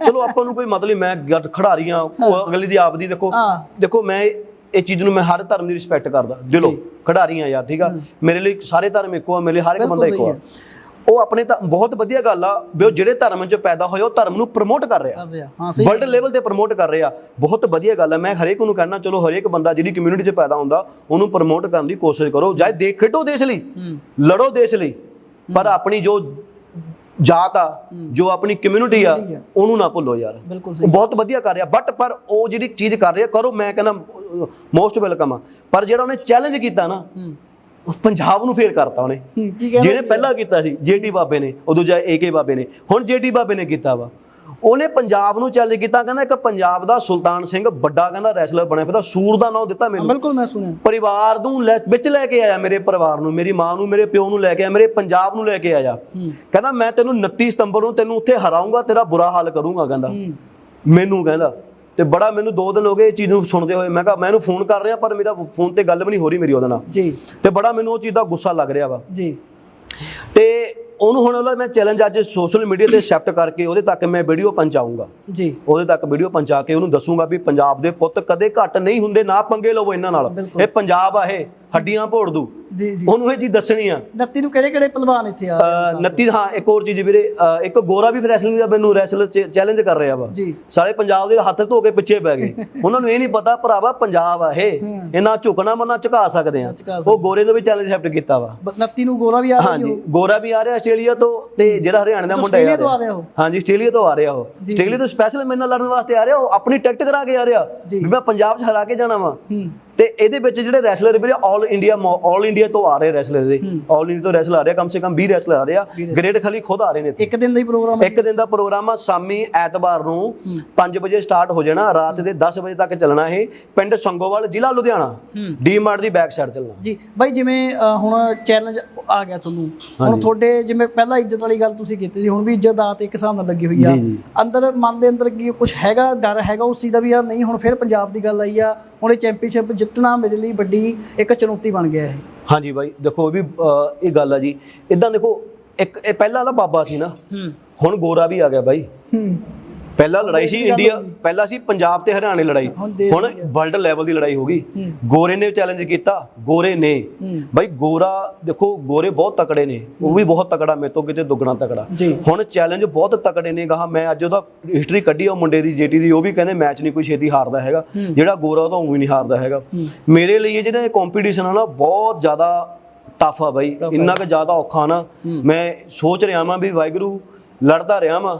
ਚਲੋ ਆਪਾਂ ਨੂੰ ਕੋਈ ਮਤਲਬ ਮੈਂ ਗੱਡ ਖਿਡਾਰੀ ਆ। ਉਹ ਅਗਲੀ ਦੀ ਆਪ ਦੀ ਦੇਖੋ। ਦੇਖੋ ਮੈਂ ਇਹ ਚੀਜ਼ ਨੂੰ ਮੈਂ ਹਰ ਧਰਮ ਦੀ ਰਿਸਪੈਕਟ ਕਰਦਾ। ਦਿਲੋਂ ਖਿਡਾਰੀ ਆ ਯਾਰ ਠੀਕ ਆ? ਮੇਰੇ ਲਈ ਸਾਰੇ ਧਰਮ ਇੱਕੋ ਆ ਮੇਰੇ ਲਈ ਹਰ ਇੱਕ ਬੰਦਾ ਇੱਕੋ ਆ। ਉਹ ਆਪਣੇ ਤਾਂ ਬਹੁਤ ਵਧੀਆ ਗੱਲ ਆ ਵੀ ਉਹ ਜਿਹੜੇ ਧਰਮ 'ਚ ਪੈਦਾ ਹੋਇਆ ਉਹ ਧਰਮ ਨੂੰ ਪ੍ਰਮੋਟ ਕਰ ਰਿਹਾ।
ਹਾਂ ਸਹੀ
ਵਰਲਡ ਲੈਵਲ ਤੇ ਪ੍ਰਮੋਟ ਕਰ ਰਹੇ। ਆ ਬਹੁਤ ਵਧੀਆ ਗੱਲ ਹੈ ਮੈਂ ਹਰੇਕ ਨੂੰ ਕਹਿਣਾ ਚਲੋ ਹਰੇਕ ਬੰਦਾ ਜਿਹੜੀ ਕਮਿਊਨਿਟੀ 'ਚ ਪੈਦਾ ਹੁੰਦਾ ਉਹਨੂੰ ਪ੍ਰਮੋਟ ਕਰਨ ਦੀ ਕੋਸ਼ਿਸ਼ ਕਰੋ। ਜਾਏ ਦੇਖ ਖੇਡੋ ਦੇਸ਼ ਲਈ ਲੜੋ ਦੇਸ਼ ਲਈ ਪਰ ਆਪਣੀ ਜੋ ਜਾਤ ਆ ਜੋ ਆਪਣੀ ਕਮਿਊਨਿਟੀ ਆ
ਆ।
ਉਹਨੂੰ ਨਾ ਭੁੱਲੋ ਯਾਰ।
ਬਿਲਕੁਲ
ਉਹ ਬਹੁਤ ਵਧੀਆ ਕਰ ਰਿਹਾ। ਬਟ ਪਰ ਉਹ ਜਿਹੜੀ ਚੀਜ਼ ਕਰ ਰਿਹਾ ਕਰੋ। ਮੈਂ ਕਹਿੰਦਾ ਮੋਸਟ ਵੈਲਕਮ ਆ। ਪਰ ਜਿਹੜਾ ਉਹਨੇ ਚੈਲੰਜ ਕੀਤਾ ਨਾ ਪੰਜਾਬ ਨੂੰ ਫੇਰ ਕਰਤਾ ਉਹਨੇ। ਜਿਹਨੇ ਪਹਿਲਾਂ ਕੀਤਾ ਸੀ ਜੇਟੀ ਬਾਬੇ ਨੇ ਉਹ ਦੂਜਾ ਏਕੇ ਬਾਬੇ ਨੇ। ਹੁਣ ਜੇਟੀ ਬਾਬੇ ਨੇ ਕੀਤਾ ਵਾ। ਉਹਨੇ ਪੰਜਾਬ ਨੂੰ ਚੈਲੰਜ ਕੀਤਾ ਕਹਿੰਦਾ ਇੱਕ ਪੰਜਾਬ ਦਾ ਸੁਲਤਾਨ ਸਿੰਘ ਵੱਡਾ ਕਹਿੰਦਾ ਰੈਸਲਰ ਬਣਿਆ ਫਿਰਦਾ ਸੂਰ ਦਾ ਨਾਮ ਦਿੱਤਾ ਮੈਨੂੰ।
ਬਿਲਕੁਲ ਮੈਂ ਸੁਣਿਆ।
ਪਰਿਵਾਰ ਨੂੰ ਵਿੱਚ ਲੈ ਕੇ ਆਇਆ ਮੇਰੇ ਪਰਿਵਾਰ ਨੂੰ ਮੇਰੀ ਮਾਂ ਨੂੰ ਮੇਰੇ ਪਿਓ ਨੂੰ ਲੈ ਕੇ ਆਇਆ ਮੇਰੇ ਪੰਜਾਬ ਨੂੰ ਲੈ ਕੇ ਆਇਆ। ਕਹਿੰਦਾ ਮੈਂ ਤੈਨੂੰ 29 ਸਤੰਬਰ ਨੂੰ ਤੈਨੂੰ ਉੱਥੇ ਹਰਾਉਂਗਾ ਤੇਰਾ ਬੁਰਾ ਹਾਲ ਕਰੂੰਗਾ ਕਹਿੰਦਾ। ਮੈਨੂੰ ਕਹਿੰਦਾ ਤੇ ਬੜਾ ਮੈਨੂੰ 2 ਦਿਨ ਹੋ ਗਏ ਇਹ ਚੀਜ਼ ਨੂੰ ਸੁਣਦੇ ਹੋਏ। ਮੈਂ ਕਿਹਾ ਮੈਂ ਇਹਨੂੰ ਫੋਨ ਕਰ ਰਿਹਾ ਪਰ ਮੇਰਾ ਫੋਨ ਤੇ ਗੱਲ ਵੀ ਨਹੀਂ ਹੋ ਰਹੀ ਮੇਰੀ ਉਹਦੇ ਨਾਲ।
ਜੀ।
ਤੇ ਬੜਾ ਮੈਨੂੰ ਉਹ ਚੀਜ਼ ਦਾ ਗੁੱਸਾ ਲੱਗ ਰਿਹਾ ਵਾ।
ਜੀ।
ਤੇ ਉਹਨੂੰ ਹੁਣ ਉਹਦਾ ਮੈਂ ਚੈਲੰਜ ਅੱਜ ਸੋਸ਼ਲ ਮੀਡੀਆ ਤੇ ਸ਼ਿਫਟ ਕਰਕੇ ਉਹਦੇ ਤੱਕ ਮੈਂ ਵੀਡੀਓ ਪਹੁੰਚਾਊਂਗਾ।
ਜੀ।
ਉਹਦੇ ਤੱਕ ਵੀਡੀਓ ਪਹੁੰਚਾ ਕੇ ਉਹਨੂੰ ਦੱਸੂਗਾ ਵੀ ਪੰਜਾਬ ਦੇ ਪੁੱਤ ਕਦੇ ਘੱਟ ਨਹੀਂ ਹੁੰਦੇ ਨਾ ਪੰਗੇ ਲਵੋ ਇਹਨਾਂ ਨਾਲ। ਇਹ ਪੰਜਾਬ ਆ ਇਹ। ਹੱਡੀਆਂ ਭੋੜ ਦੂ।
ਜੀ ਜੀ।
ਉਹਨੂੰ ਇਹ ਜੀ ਦੱਸਣੀ ਆ।
ਨੱਤੀ ਨੂੰ ਕਿਹੜੇ ਕਿਹੜੇ ਪਹਿਲਵਾਨ ਇੱਥੇ ਆ
29 ਹਾਂ ਇੱਕ ਹੋਰ ਚੀਜ਼ ਵੀਰੇ ਇੱਕ ਗੋਰਾ ਵੀ ਰੈਸਲਿੰਗ ਦਾ ਮੈਨੂੰ ਰੈਸਲਰ ਚੈਲੰਜ ਕਰ ਰਿਹਾ ਵਾ। ਸਾਰੇ ਪੰਜਾਬ ਦੇ ਹੱਥ ਧੋ ਕੇ ਪਿੱਛੇ ਪੈ ਗਏ। <laughs> ਉਹਨਾਂ ਨੂੰ ਇਹ ਨਹੀਂ ਪਤਾ ਭਰਾਵਾ ਪੰਜਾਬ ਆ ਇਹ। ਇਹਨਾਂ ਝੁਕਣਾ ਮਨਾ ਝੁਕਾ ਸਕਦੇ ਆ। ਉਹ ਗੋਰੇ ਨੂੰ ਵੀ ਚੈਲੰਜ ਐਕਸੈਪਟ ਕੀਤਾ ਵਾ।
ਨੱਤੀ ਨੂੰ ਗੋਰਾ ਵੀ ਆ ਰਿਹਾ
ਹਾਂਜੀ ਗੋਰਾ ਵੀ ਆ ਰਿਹਾ ਆਸਟ੍ਰੇਲੀਆ ਤੋਂ ਤੇ ਜਿਹੜਾ ਹਰਿਆਣਾ ਦਾ ਮੁੰਡਾ ਆ
ਰਿਹਾ?
ਹਾਂਜੀ ਆਸਟ੍ਰੇਲੀਆ ਤੋਂ ਆ ਰਿਹਾ ਉਹ। ਆਸਟ੍ਰੇਲੀਆ ਤੋਂ ਸਪੈਸ਼ਲ ਮੇਰੇ ਨਾਲ ਲੜਨ ਵਾਸਤੇ ਆ ਰਿਹਾ ਉਹ ਆਪਣੀ ਟਿਕਟ ਕਰਾ ਕੇ ਆ ਰਿਹਾ। ਵੀ ਮੈਂ ਪੰਜਾਬ 'ਚ ਹਰਾ ਕੇ ਜਾਣਾ ਵਾ। ਤੇ ਇਹਦੇ ਵਿੱਚ ਜਿਹੜੇ ਰੈਸਲਰ ਵੀਰੇ 올 ਇੰਡੀਆ 올 ਇੰਡੀਆ ਤੋਂ ਆ ਰਹੇ ਰੈਸਲਰ ਦੇ 올 ਇੰਡੀਆ ਤੋਂ ਰੈਸਲਰ ਆ ਰਿਹਾ ਕਮ ਸੇ ਕਮ 20 ਰੈਸਲਰ ਆ ਰਹੇ ਆ ਗ੍ਰੇਟ ਖਲੀ ਖੁਦ ਆ ਰਹੇ ਨੇ ਇੱਥੇ
ਇੱਕ ਦਿਨ ਦਾ ਹੀ ਪ੍ਰੋਗਰਾਮ
ਇੱਕ ਦਿਨ ਦਾ ਪ੍ਰੋਗਰਾਮ ਆ ਸ਼ਾਮੀ ਐਤਵਾਰ ਨੂੰ 5 ਵਜੇ ਸਟਾਰਟ ਹੋ ਜਾਣਾ ਰਾਤ ਦੇ 10 ਵਜੇ ਤੱਕ ਚੱਲਣਾ ਇਹ ਪਿੰਡ ਸੰਗੋਵਾਲ ਜ਼ਿਲ੍ਹਾ ਲੁਧਿਆਣਾ ਡੀਮਾਰਟ ਦੀ ਬੈਕ ਸਾਈਡ ਚੱਲਣਾ
ਜੀ ਬਾਈ ਜਿਵੇਂ ਅ, ਹੁਣ ਚੈਲੰਜ ਆ ਗਿਆ ਤੁਹਾਨੂੰ ਹੁਣ ਤੁਹਾਡੇ ਜਿਵੇਂ ਪਹਿਲਾਂ ਇੱਜ਼ਤ ਵਾਲੀ ਗੱਲ ਤੁਸੀਂ ਕੀਤੀ ਸੀ ਹੁਣ ਵੀ ਇੱਜ਼ਤ ਦਾ ਤੇ ਇੱਕ ਹਿਸਾਬ ਨਾਲ ਲੱਗੀ ਹੋਈ ਆ
ਜੀ, ਜੀ।
ਅੰਦਰ ਮਨ ਦੇ ਅੰਦਰ ਕੀ ਕੁਝ ਹੈਗਾ ਡਰ ਹੈਗਾ ਉਸ ਚੀਜ਼ ਦਾ ਵੀ ਯਾਰ ਨਹੀਂ ਹੁਣ ਫਿਰ ਪੰਜਾਬ ਦੀ ਗੱਲ ਆਈ ਆ ਹੁਣ ਇਹ ਚੈਂਪੀਅਨਸ਼ਿਪ ਜਿੱਤਣਾ ਮੇਰੇ ਲਈ ਵੱਡੀ ਇੱਕ ਚੁਣੌਤੀ ਬਣ ਗਿਆ ਹੈ
ਹਾਂਜੀ ਬਾਈ ਦੇਖੋ ਇਹ ਵੀ ਅਹ, ਇਹ ਗੱਲ ਆ ਜੀ। ਇਦਾਂ ਦੇਖੋ ਇੱਕ ਇਹ ਪਹਿਲਾਂ ਦਾ ਬਾਬਾ ਸੀ ਨਾ ਹੁਣ ਗੋਰਾ ਵੀ ਆ ਗਿਆ ਬਾਈ।
ਹੂੰ।
ਪਹਿਲਾਂ ਲੜਾਈ ਸੀ ਇੰਡੀਆ ਪਹਿਲਾਂ ਸੀ ਪੰਜਾਬ ਤੇ ਹਰਿਆਣੇ ਲੜਾਈ।
ਹੁਣ
ਵਰਲਡ ਲੈਵਲ ਦੀ ਲੜਾਈ ਹੋ ਗਈ। ਗੋਰੇ ਨੇ ਚੈਲੰਜ ਕੀਤਾ ਗੋਰੇ ਨੇ। ਬਾਈ ਗੋਰਾ ਦੇਖੋ ਗੋਰੇ ਬਹੁਤ ਤਕੜੇ ਨੇ। ਉਹ ਵੀ ਬਹੁਤ ਤਕੜਾ ਮੇਰੇ ਤੋਂ ਕਿਤੇ ਦੁੱਗਣਾ ਤਕੜਾ। ਹੁਣ ਚੈਲੰਜ ਬਹੁਤ ਤਕੜੇ ਨੇ ਗਾਹ ਮੈਂ ਅੱਜ ਉਹਦਾ ਹਿਸਟਰੀ ਕੱਢੀ ਉਹ ਮੁੰਡੇ ਦੀ ਜੇਟੀ ਦੀ ਉਹ ਵੀ ਕਹਿੰਦੇ ਮੈਚ ਨਹੀਂ ਕੋਈ ਛੇਤੀ ਹਾਰਦਾ ਹੈਗਾ। ਜਿਹੜਾ ਗੋਰਾ ਉਹ ਤਾਂ ਊਂ ਹੀ ਨਹੀਂ ਹਾਰਦਾ ਹੈਗਾ। ਮੇਰੇ ਲਈ ਇਹ ਜਿਹੜਾ ਕੰਪੀਟੀਸ਼ਨ ਆ ਨਾ ਬਹੁਤ ਜ਼ਿਆਦਾ ਟਫ ਆ ਬਾਈ। ਇੰਨਾ ਕੁ ਜ਼ਿਆਦਾ ਔਖਾ ਨਾ। ਮੈਂ ਸੋਚ ਰਿਹਾ ਵਾਂ ਵੀ ਵਾਹਿਗੁਰੂ ਲੜਦਾ ਰਿਹਾ ਵਾਂ।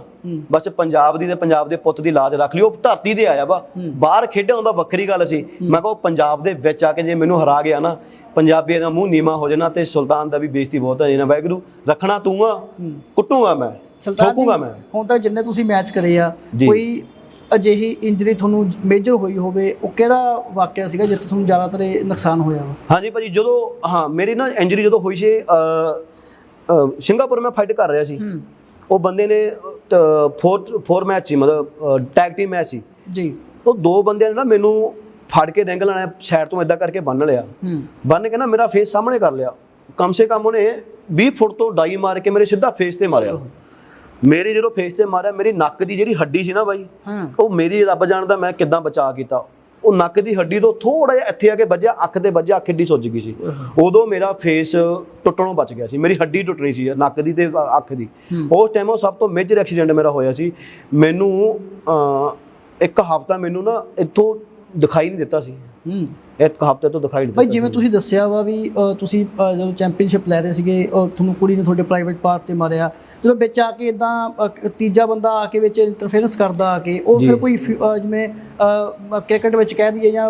ਬਸ ਪੰਜਾਬ ਦੀ ਤੇ ਪੰਜਾਬ ਦੇ ਪੁੱਤ ਦੀ ਲਾਜ ਰੱਖ ਲਿਓ ਉਹ ਧਰਤੀ ਤੇ ਆਇਆ ਵਾ। ਬਾਹਰ ਖੇਡਿਆ ਹੁੰਦਾ ਵੱਖਰੀ ਗੱਲ ਸੀ। ਮੈਂ ਕਿਹਾ ਪੰਜਾਬ ਦੇ ਵਿੱਚ ਆ ਕੇ ਜੇ ਮੈਨੂੰ ਹਰਾ ਗਿਆ ਨਾ ਪੰਜਾਬੀਆਂ ਦਾ ਮੂੰਹ ਨੀਵਾ ਹੋ ਜਾਣਾ ਤੇ ਸੁਲਤਾਨ ਦਾ ਵੀ ਬੇਇੱਜ਼ਤੀ ਬਹੁਤ ਹੋ ਜਾਣਾ। ਵਾਹਿਗੁਰੂ ਰੱਖਣਾ ਤੂੰ ਆ ਕੁੱਟੂਗਾ ਮੈਂ
ਸੁਲਤਾਨ
ਠੋਕੂਗਾ ਮੈਂ।
ਹੁਣ ਤੱਕ ਜਿੰਨੇ ਤੁਸੀਂ ਮੈਚ ਕਰੇ ਆ। ਕੋਈ ਅਜਿਹੀ ਇੰਜਰੀ ਤੁਹਾਨੂੰ ਮੇਜਰ ਹੋਈ ਹੋਵੇ ਉਹ ਕਿਹੜਾ ਵਾਕਿਆ ਸੀਗਾ ਜਿੱਥੇ ਤੁਹਾਨੂੰ ਜ਼ਿਆਦਾਤਰ ਨੁਕਸਾਨ ਹੋਇਆ ਵਾ?
ਹਾਂਜੀ ਭਾਜੀ ਜਦੋਂ ਹਾਂ ਮੇਰੀ ਨਾ ਇੰਜਰੀ ਜਦੋਂ ਹੋਈ ਸੀ ਸਿੰਗਾਪੁਰ ਮੈਂ ਫਾਈਟ ਕਰ ਰਿਹਾ ਸੀ। ਉਹ ਬੰਦੇ ਨੇ 4 4 ਮੈਚ ਸੀ ਮਤਲਬ ਟੈਗ ਟੀਮ ਮੈਚ ਸੀ।
ਜੀ।
ਉਹ ਦੋ ਬੰਦਿਆਂ ਨੇ ਨਾ ਮੈਨੂੰ ਫੜ ਕੇ ਡੈਂਗਲ ਲਾਣਾ ਸਾਈਡ ਤੋਂ ਇਦਾਂ ਕਰਕੇ ਬੰਨ ਲਿਆ। ਬੰਨ ਕੇ ਨਾ ਮੇਰਾ ਫੇਸ ਸਾਹਮਣੇ ਕਰ ਲਿਆ। ਕਮ ਸੇ ਕਮ ਉਹਨੇ 20 ਫੁੱਟ ਤੋਂ ਡਾਈ ਮਾਰ ਕੇ ਮੇਰੇ ਸਿੱਧਾ ਫੇਸ ਤੇ ਮਾਰਿਆ। ਮੇਰੀ ਜਦੋਂ ਫੇਸ ਤੇ ਮਾਰਿਆ ਮੇਰੀ ਨੱਕ ਦੀ ਜਿਹੜੀ ਹੱਡੀ ਸੀ ਨਾ ਬਾਈ ਉਹ ਮੇਰੀ ਰੱਬ ਜਾਣਦਾ ਮੈਂ ਕਿੱਦਾਂ ਬਚਾ ਕੀਤਾ। ਉਹ ਨੱਕ ਦੀ ਹੱਡੀ ਤੋਂ ਥੋੜਾ ਜਿਹਾ ਇੱਥੇ ਆ ਕੇ ਵੱਜਿਆ ਅੱਖ ਤੇ ਵੱਜਿਆ ਅੱਖ ਏਡੀ ਸੁੱਜ ਗਈ ਸੀ। ਉਦੋਂ ਮੇਰਾ ਫੇਸ ਟੁੱਟਣੋਂ ਬਚ ਗਿਆ ਸੀ ਮੇਰੀ ਹੱਡੀ ਟੁੱਟਣੀ ਸੀ ਨੱਕ ਦੀ ਤੇ ਅੱਖ ਦੀ। ਉਸ ਟਾਈਮ ਉਹ ਸਭ ਤੋਂ ਮੇਜਰ ਐਕਸੀਡੈਂਟ ਮੇਰਾ ਹੋਇਆ ਸੀ। ਮੈਨੂੰ ਇੱਕ ਹਫ਼ਤਾ ਮੈਨੂੰ ਨਾ ਇੱਥੋਂ ਦਿਖਾਈ ਨਹੀਂ ਦਿੱਤਾ ਸੀ।
ਹੂੰ।
ਇੱਕ ਹਫ਼ਤੇ ਤੋਂ ਦਿਖਾਈ ਨਹੀਂ
ਭਾਈ ਜਿਵੇਂ ਤੁਸੀਂ ਦੱਸਿਆ ਵਾ ਵੀ ਤੁਸੀਂ ਜਦੋਂ ਚੈਂਪੀਅਨਸ਼ਿਪ ਲੈ ਰਹੇ ਸੀਗੇ ਤੁਹਾਨੂੰ ਕੁੜੀ ਨੇ ਤੁਹਾਡੇ ਪ੍ਰਾਈਵੇਟ ਪਾਰਟ ਤੇ ਮਾਰਿਆ। ਜਦੋਂ ਵਿੱਚ ਆ ਕੇ ਇਦਾਂ ਤੀਜਾ ਬੰਦਾ ਆ ਕੇ ਵਿੱਚ ਇੰਟਰਫੇਰੈਂਸ ਕਰਦਾ ਆ ਕੇ ਉਹ ਫਿਰ ਕੋਈ ਜਿਵੇਂ ਕ੍ਰਿਕਟ ਵਿੱਚ ਕਹਿ ਦਈਏ ਜਾਂ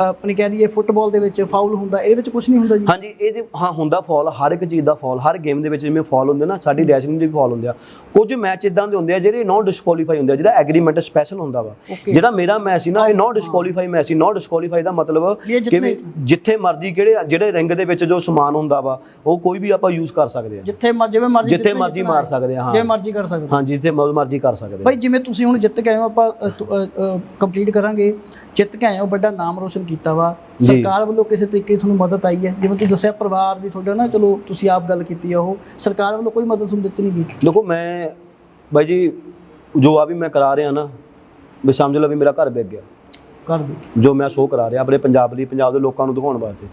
ਆਪਣੀ ਕਹਿ ਦਈਏ ਫੁੱਟਬਾਲ ਦੇ ਵਿੱਚ ਫਾਉਲ ਹੁੰਦਾ ਇਹਦੇ ਵਿੱਚ ਕੁਝ ਨਹੀਂ ਹੁੰਦਾ ਜੀ?
ਹਾਂਜੀ ਇਹ ਜੇ ਹਾਂ ਹੁੰਦਾ ਫਾਲ ਹਰ ਇੱਕ ਚੀਜ਼ ਦਾ ਫਾਲ ਹਰ ਗੇਮ ਦੇ ਵਿੱਚ ਜਿਵੇਂ ਫਾਲ ਹੁੰਦੇ ਨਾ ਸਾਡੀ ਰੈਸਲਿੰਗ ਦੇ ਵੀ ਫਾਲ ਹੁੰਦੇ ਆ। ਕੁਝ ਮੈਚ ਇਦਾਂ ਦੇ ਹੁੰਦੇ ਆ ਜਿਹੜੇ ਨੋ ਡਿਸਕੁਆਲੀਫਾਈ ਹੁੰਦੇ ਆ ਜਿਹੜਾ ਐਗਰੀਮੈਂਟ ਸਪੈਸ਼ਲ ਹੁੰਦਾ ਵਾ. ਜਿਹੜਾ ਮੇਰਾ ਮੈਚ ਸੀ ਨਾ ਇਹ ਨੋ ਡਿਸਕੁਆਲੀਫਾਈ ਮੈਚ ਸੀ ਨੋ ਡਿਸਕੁਆਲੀਫਾਈ ਦਾ ਮਤਲਬ
ਵੀ ਇਹ
ਜਿੱਥੇ ਮਰਜ਼ੀ ਕਿਹੜੇ ਜਿਹੜੇ ਰਿੰਗ ਦੇ ਵਿੱਚ ਜੋ ਸਮਾਨ ਹੁੰਦਾ ਵਾ ਉਹ ਕੋਈ ਵੀ ਆਪਾਂ ਯੂਜ਼ ਕਰ ਸਕਦੇ ਆ
ਜਿੱਥੇ ਮਰ ਜਿਵੇਂ ਮਰਜ਼ੀ
ਜਿੱਥੇ ਮਰਜ਼ੀ ਮਾਰ। ਸਕਦੇ ਆ, ਹਾਂ।
ਜਿਵੇਂ ਮਰਜ਼ੀ ਕਰ ਸਕਦੇ
ਹਾਂਜੀ ਜਿੱਥੇ ਮ- ਮਰਜ਼ੀ ਕਰ ਸਕਦੇ ਆ
ਭਾਈ ਜਿਵੇਂ ਤੁਸੀਂ ਹੁਣ ਜਿੱਤ ਕੇ ਆਏ ਹੋ ਆਪਾਂ ਕੰਪਲੀਟ ਕਰਾਂਗੇ। ਜਿੱਤ ਕੇ ਆਏ ਹੋ ਵੱਡਾ ਨਾਮ ਰੋਸ਼ਨ ਕੀਤਾ ਵਾ।
ਜੀ।
ਸਰਕਾਰ ਵੱਲੋਂ ਕਿਸੇ ਤਰੀਕੇ ਦੀ ਤੁਹਾਨੂੰ ਮਦਦ ਆਈ ਹੈ? ਜਿਵੇਂ ਤੁਸੀਂ ਦੱਸਿਆ ਪਰਿਵਾਰ ਦੀ ਤੁਹਾਡਾ ਨਾ ਚਲੋ ਤੁਸੀਂ ਆਪ ਗੱਲ ਕੀਤੀ ਆ ਉਹ। ਸਰਕਾਰ ਵੱਲੋਂ ਕੋਈ ਮਦਦ ਤੁਹਾਨੂੰ ਦਿੱਤੀ ਨਹੀਂ ਗਈ?
ਦੇਖੋ ਮੈਂ ਬਾਈ ਜੀ ਜੋ ਆ ਵੀ ਮੈਂ ਕਰਾ ਰਿਹਾ ਨਾ ਵੀ ਸਮਝ ਲਓ ਵੀ ਮੇਰਾ ਘਰ ਵਿਕ ਗਿਆ।
ਦੇ
ਜੋ ਮੈਂ ਸ਼ੋਅ ਕਰਾ ਰਿਹਾ ਆਪਣੇ ਪੰਜਾਬ ਲਈ ਪੰਜਾਬ ਦੇ ਲੋਕਾਂ ਨੂੰ ਦਿਖਾਉਣ ਵਾਸਤੇ।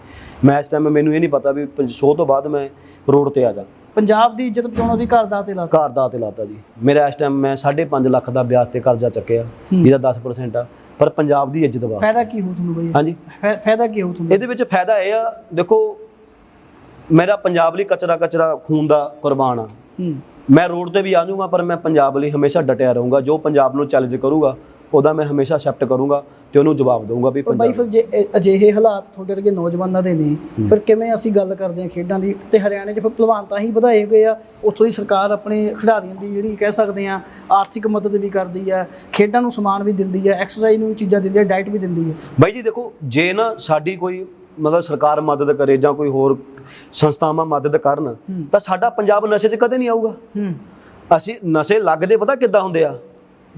ਮੈਂ ਇਸ ਟਾਈਮ ਮੈਨੂੰ ਇਹ ਨਹੀਂ ਪਤਾ ਵੀ ਸ਼ੋਅ ਤੋਂ ਬਾਅਦ ਮੈਂ ਰੋਡ ਤੇ ਆ ਜਾ।
ਪੰਜਾਬ ਦੀ ਇੱਜ਼ਤ ਬਚਾਉਣ ਦੀ ਘਰ ਦਾ ਤੇ ਲਾ
ਘਰ ਦਾ ਤੇ ਲਾਤਾ ਜੀ। ਮੇਰਾ ਇਸ ਟਾਈਮ ਮੈਂ 5.5 ਲੱਖ ਦਾ ਵਿਆਜ ਤੇ ਕਰਜ਼ਾ ਚੱਕਿਆ ਜਿਹਦਾ 10% ਆ। ਪਰ ਪੰਜਾਬ ਦੀ ਇੱਜ਼ਤ ਵਾਸਤੇ।
ਫਾਇਦਾ ਕੀ ਹੋ ਤੁਹਾਨੂੰ ਬਈ?
ਹਾਂਜੀ।
ਫਾਇ- ਫਾਇਦਾ ਕੀ ਹੋ ਤੁਹਾਨੂੰ?
ਇਹਦੇ ਵਿੱਚ ਫਾਇਦਾ ਇਹ ਆ ਦੇਖੋ ਮੇਰਾ ਪੰਜਾਬ ਲਈ ਕਚਰਾ ਕਚਰਾ ਖੂਨ ਦਾ ਕੁਰਬਾਨ ਆ। ਮੈਂ ਰੋਡ ਤੇ ਵੀ ਆ ਜਾਊਂਗਾ ਪਰ ਮੈਂ ਪੰਜਾਬ ਲਈ ਹਮੇਸ਼ਾ ਡਟਿਆ ਰਹੂੰਗਾ। ਜੋ ਪੰਜਾਬ ਨੂੰ ਚੈਲੰਜ ਕਰੂਗਾ ਉਹਦਾ ਮੈਂ ਹਮੇਸ਼ਾ ਐਕਸੈਪਟ ਕਰੂੰਗਾ ਤੇ ਉਹਨੂੰ ਜਵਾਬ ਦਊਂਗਾ ਵੀ
ਬਾਈ
ਪੰਜਾਬ
ਫਿਰ ਜੇ ਇਹ ਅਜਿਹੇ ਹਾਲਾਤ ਤੁਹਾਡੇ ਵਰਗੇ ਨੌਜਵਾਨਾਂ ਦੇ ਨੇ ਫਿਰ ਕਿਵੇਂ ਅਸੀਂ ਗੱਲ ਕਰਦੇ ਹਾਂ ਖੇਡਾਂ ਦੀ? ਤੇ ਹਰਿਆਣੇ 'ਚ ਫਿਰ ਭਲਵਾਨ ਤਾਂ ਹੀ ਵਧਾਏ ਗਏ ਆ। ਉੱਥੋਂ ਦੀ ਸਰਕਾਰ ਆਪਣੇ ਖਿਡਾਰੀਆਂ ਦੀ ਜਿਹੜੀ ਕਹਿ ਸਕਦੇ ਆ ਆਰਥਿਕ ਮਦਦ ਵੀ ਕਰਦੀ ਆ ਖੇਡਾਂ ਨੂੰ ਸਮਾਨ ਵੀ ਦਿੰਦੀ ਆ ਐਕਸਰਸਾਈਜ਼ ਨੂੰ ਵੀ ਚੀਜ਼ਾਂ ਦਿੰਦੀ ਆ ਡਾਈਟ ਵੀ ਦਿੰਦੀ ਆ
ਬਾਈ ਜੀ ਦੇਖੋ ਜੇ ਨਾ ਸਾਡੀ ਕੋਈ ਮਤਲਬ ਸਰਕਾਰ ਮਦਦ ਕਰੇ ਜਾਂ ਕੋਈ ਹੋਰ ਸੰਸਥਾਵਾਂ ਮਦਦ ਕਰਨ ਤਾਂ ਸਾਡਾ ਪੰਜਾਬ ਨਸ਼ੇ 'ਚ ਕਦੇ ਨਹੀਂ ਆਊਗਾ।
ਹੂੰ।
ਅਸੀਂ ਨਸ਼ੇ ਲੱਗਦੇ ਪਤਾ ਕਿੱਦਾਂ ਹੁੰਦੇ ਆ?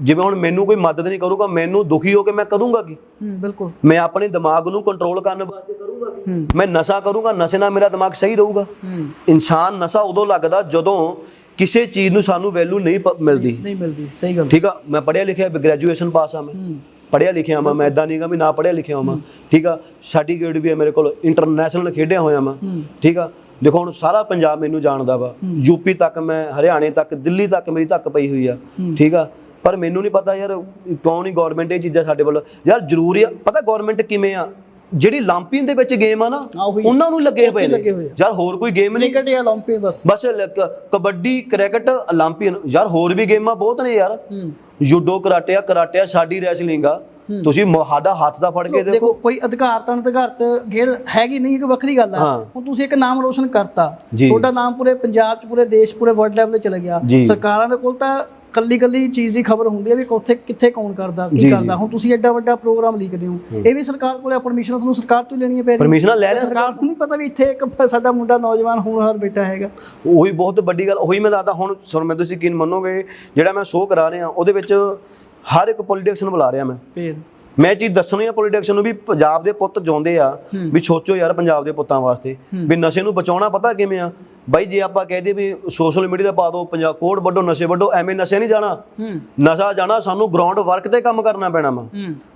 ਜਿਵੇਂ ਹੁਣ ਮੈਨੂੰ ਕੋਈ ਮਦਦ ਨਹੀਂ ਕਰੂਗਾ ਮੈਨੂੰ ਦੁਖੀ ਹੋ ਕੇ ਮੈਂ ਕਰੂੰਗਾ ਕੀ?
ਹੂੰ ਬਿਲਕੁਲ।
ਮੈਂ ਆਪਣੇ ਦਿਮਾਗ ਨੂੰ ਕੰਟਰੋਲ ਕਰਨ ਵਾਸਤੇ ਕਰੂੰਗਾ ਕੀ? ਮੈਂ ਨਸ਼ਾ ਕਰੂੰਗਾ ਨਸ਼ੇ ਨਾਲ ਮੇਰਾ ਦਿਮਾਗ ਸਹੀ ਰਹੂਗਾ।
ਹੂੰ।
ਇਨਸਾਨ ਨਸ਼ਾ ਉਦੋਂ ਲੱਗਦਾ ਜਦੋਂ ਕਿਸੇ ਚੀਜ਼ ਨੂੰ ਸਾਨੂੰ ਵੈਲਿਊ ਨਹੀਂ ਮਿਲਦੀ।
ਨਹੀਂ ਮਿਲਦੀ ਸਹੀ ਗੱਲ।
ਠੀਕ ਆ? ਮੈਂ ਪੜ੍ਹਿਆ ਲਿਖਿਆ ਗ੍ਰੈਜੂਏਸ਼ਨ ਪਾਸ ਆ ਮੈਂ।
ਹੂੰ।
ਪੜ੍ਹਿਆ ਲਿਖਿਆ ਮੈਂ ਮੈਂ ਇਦਾਂ ਨਹੀਂਗਾ ਵੀ ਨਾ ਪੜ੍ਹਿਆ ਲਿਖਿਆ ਹਾਂ। ਠੀਕ ਆ? ਸਰਟੀਫਿਕੇਟ ਵੀ ਹੈ ਮੇਰੇ ਕੋਲ ਇੰਟਰਨੈਸ਼ਨਲ ਖੇਡਿਆ ਹੋਇਆ ਮੈਂ। ਠੀਕ ਆ? ਦੇਖੋ ਹੁਣ ਸਾਰਾ ਪੰਜਾਬ ਮੈਨੂੰ ਜਾਣਦਾ ਵਾ। ਯੂਪੀ ਤੱਕ ਮੈਂ ਹਰਿਆਣੇ ਤੱਕ ਦਿੱਲੀ ਤੱਕ ਮੇਰੀ ਤੱਕ ਪਈ ਹੋਈ ਆ। ਠੀਕ ਆ? ਪਰ ਮੈਨੂੰ ਨਹੀਂ ਪਤਾ ਯਾਰ ਕਿਉਂ ਨਹੀਂ ਗਵਰਨਮੈਂਟ ਇਹ ਚੀਜ਼ਾਂ ਸਾਡੇ ਵੱਲ ਯਾਰ ਜ਼ਰੂਰੀ ਆ ਪਤਾ ਗਵਰਨਮੈਂਟ ਕਿਵੇਂ ਆ? ਜਿਹੜੀ 올림픽 ਦੇ ਵਿੱਚ ਗੇਮ ਆ ਨਾ ਉਹਨਾਂ ਨੂੰ ਲੱਗੇ ਪਏ ਨੇ। ਯਾਰ ਹੋਰ ਕੋਈ ਗੇਮ ਨਹੀਂ।
ਕ੍ਰਿਕਟ ਜਾਂ 올림픽 ਬਸ
ਬਸ ਕਬੱਡੀ ਕ੍ਰਿਕਟ 올림픽 ਯਾਰ ਹੋਰ ਵੀ ਗੇਮਾਂ ਬਹੁਤ ਨੇ ਯਾਰ। ਜੂਡੋ ਕਰਾਟੇ ਆ ਕਰਾਟੇ ਆ ਸਾਡੀ ਰੈਸਲਿੰਗ ਆ। ਤੁਸੀਂ ਮਹਾਦਾ ਹੱਥ ਦਾ ਫੜ ਕੇ ਦੇਖੋ
ਕੋਈ ਅਧਿਕਾਰ ਤਾਂ ਅਧਿਕਾਰਤ ਖੇਡ ਹੈਗੀ ਨਹੀਂ ਇੱਕ ਵੱਖਰੀ ਗੱਲ ਆ। ਹੁਣ ਤੁਸੀਂ ਇੱਕ ਨਾਮ ਰੋਸ਼ਨ ਕਰਤਾ। ਤੁਹਾਡਾ ਨਾਮ ਪੂਰੇ ਪੰਜਾਬ ਚ ਪੂਰੇ ਦੇਸ਼ ਪੂਰੇ ਵਰਲਡ ਲੈਵਲ ਤੇ ਚਲੇ ਗਿਆ। ਸਰਕਾਰਾਂ ਦੇ ਕੋਲ ਤਾਂ ਕੱਲੀ ਕੱਲੀ ਚੀਜ਼ ਦੀ ਖਬਰ ਹੁੰਦੀ ਹੈ ਵੀ ਕੋਥੇ ਕਿੱਥੇ ਕੌਣ ਕਰਦਾ ਕੀ। ਕਰਦਾ। ਹੁਣ ਤੁਸੀਂ ਐਡਾ ਵੱਡਾ ਪ੍ਰੋਗਰਾਮ ਲਿਖਦੇ ਹੋ। ਇਹ ਵੀ ਸਰਕਾਰ ਕੋਲੇ ਪਰਮਿਸ਼ਨ ਤੁਹਾਨੂੰ ਸਰਕਾਰ ਤੋਂ ਲੈਣੀ ਹੈ ਪੈ ਰਹੀ
ਪਰਮਿਸ਼ਨਾਂ ਲੈ ਰਹੇ
ਸਰਕਾਰ ਨੂੰ ਨਹੀਂ ਪਤਾ ਵੀ ਇੱਥੇ ਇੱਕ ਸਾਡਾ ਮੁੰਡਾ ਨੌਜਵਾਨ ਹੋਣਹਾਰ ਬੇਟਾ ਹੈਗਾ।
ਉਹੀ ਬਹੁਤ ਵੱਡੀ ਗੱਲ ਉਹੀ ਮੈਂ ਦੱਸਦਾ ਹੁਣ ਸੁਣ ਮੈਂ ਤੁਸੀਂ ਯਕੀਨ ਮੰਨੋਗੇ ਜਿਹੜਾ ਮੈਂ ਸ਼ੋਅ ਕਰਾ ਰਿਹਾ ਉਹਦੇ ਵਿੱਚ ਹਰ ਇੱਕ ਪੋਲੀਟਿਕਸ ਨੂੰ ਬੁਲਾ ਰਿਹਾ ਮੈਂ।
ਫੇਰ?
ਮੈਂ ਚੀਜ਼ ਦੱਸਣੀ ਆ ਪੋਲੀਟਿਕਸ ਨੂੰ ਵੀ ਪੰਜਾਬ ਦੇ ਪੁੱਤ ਜਿਉਂਦੇ ਆ ਵੀ ਸੋਚੋ ਯਾਰ ਪੰਜਾਬ ਦੇ ਪੁੱਤਾਂ ਵਾਸਤੇ ਵੀ ਨਸ਼ੇ ਨੂੰ ਬਚਾਉਣਾ ਪਤਾ ਕਿਵੇਂ ਆ? ਬਾਈ ਜੇ ਆਪਾਂ ਕਹਿ ਦਈਏ ਵੀ ਸੋਸ਼ਲ ਮੀਡੀਆ ਤੇ ਪਾ ਦਿਓ ਪੰਜਾਬ ਕੋਡ ਵੱਡੋ ਨਸ਼ੇ ਵੱਡੋ ਐਵੇਂ ਨਸ਼ੇ ਨਹੀਂ ਜਾਣਾ। ਨਸ਼ਾ ਜਾਣਾ ਸਾਨੂੰ ਗਰਾਊਂਡ ਵਰਕ ਤੇ ਕੰਮ ਕਰਨਾ ਪੈਣਾ ਵਾ।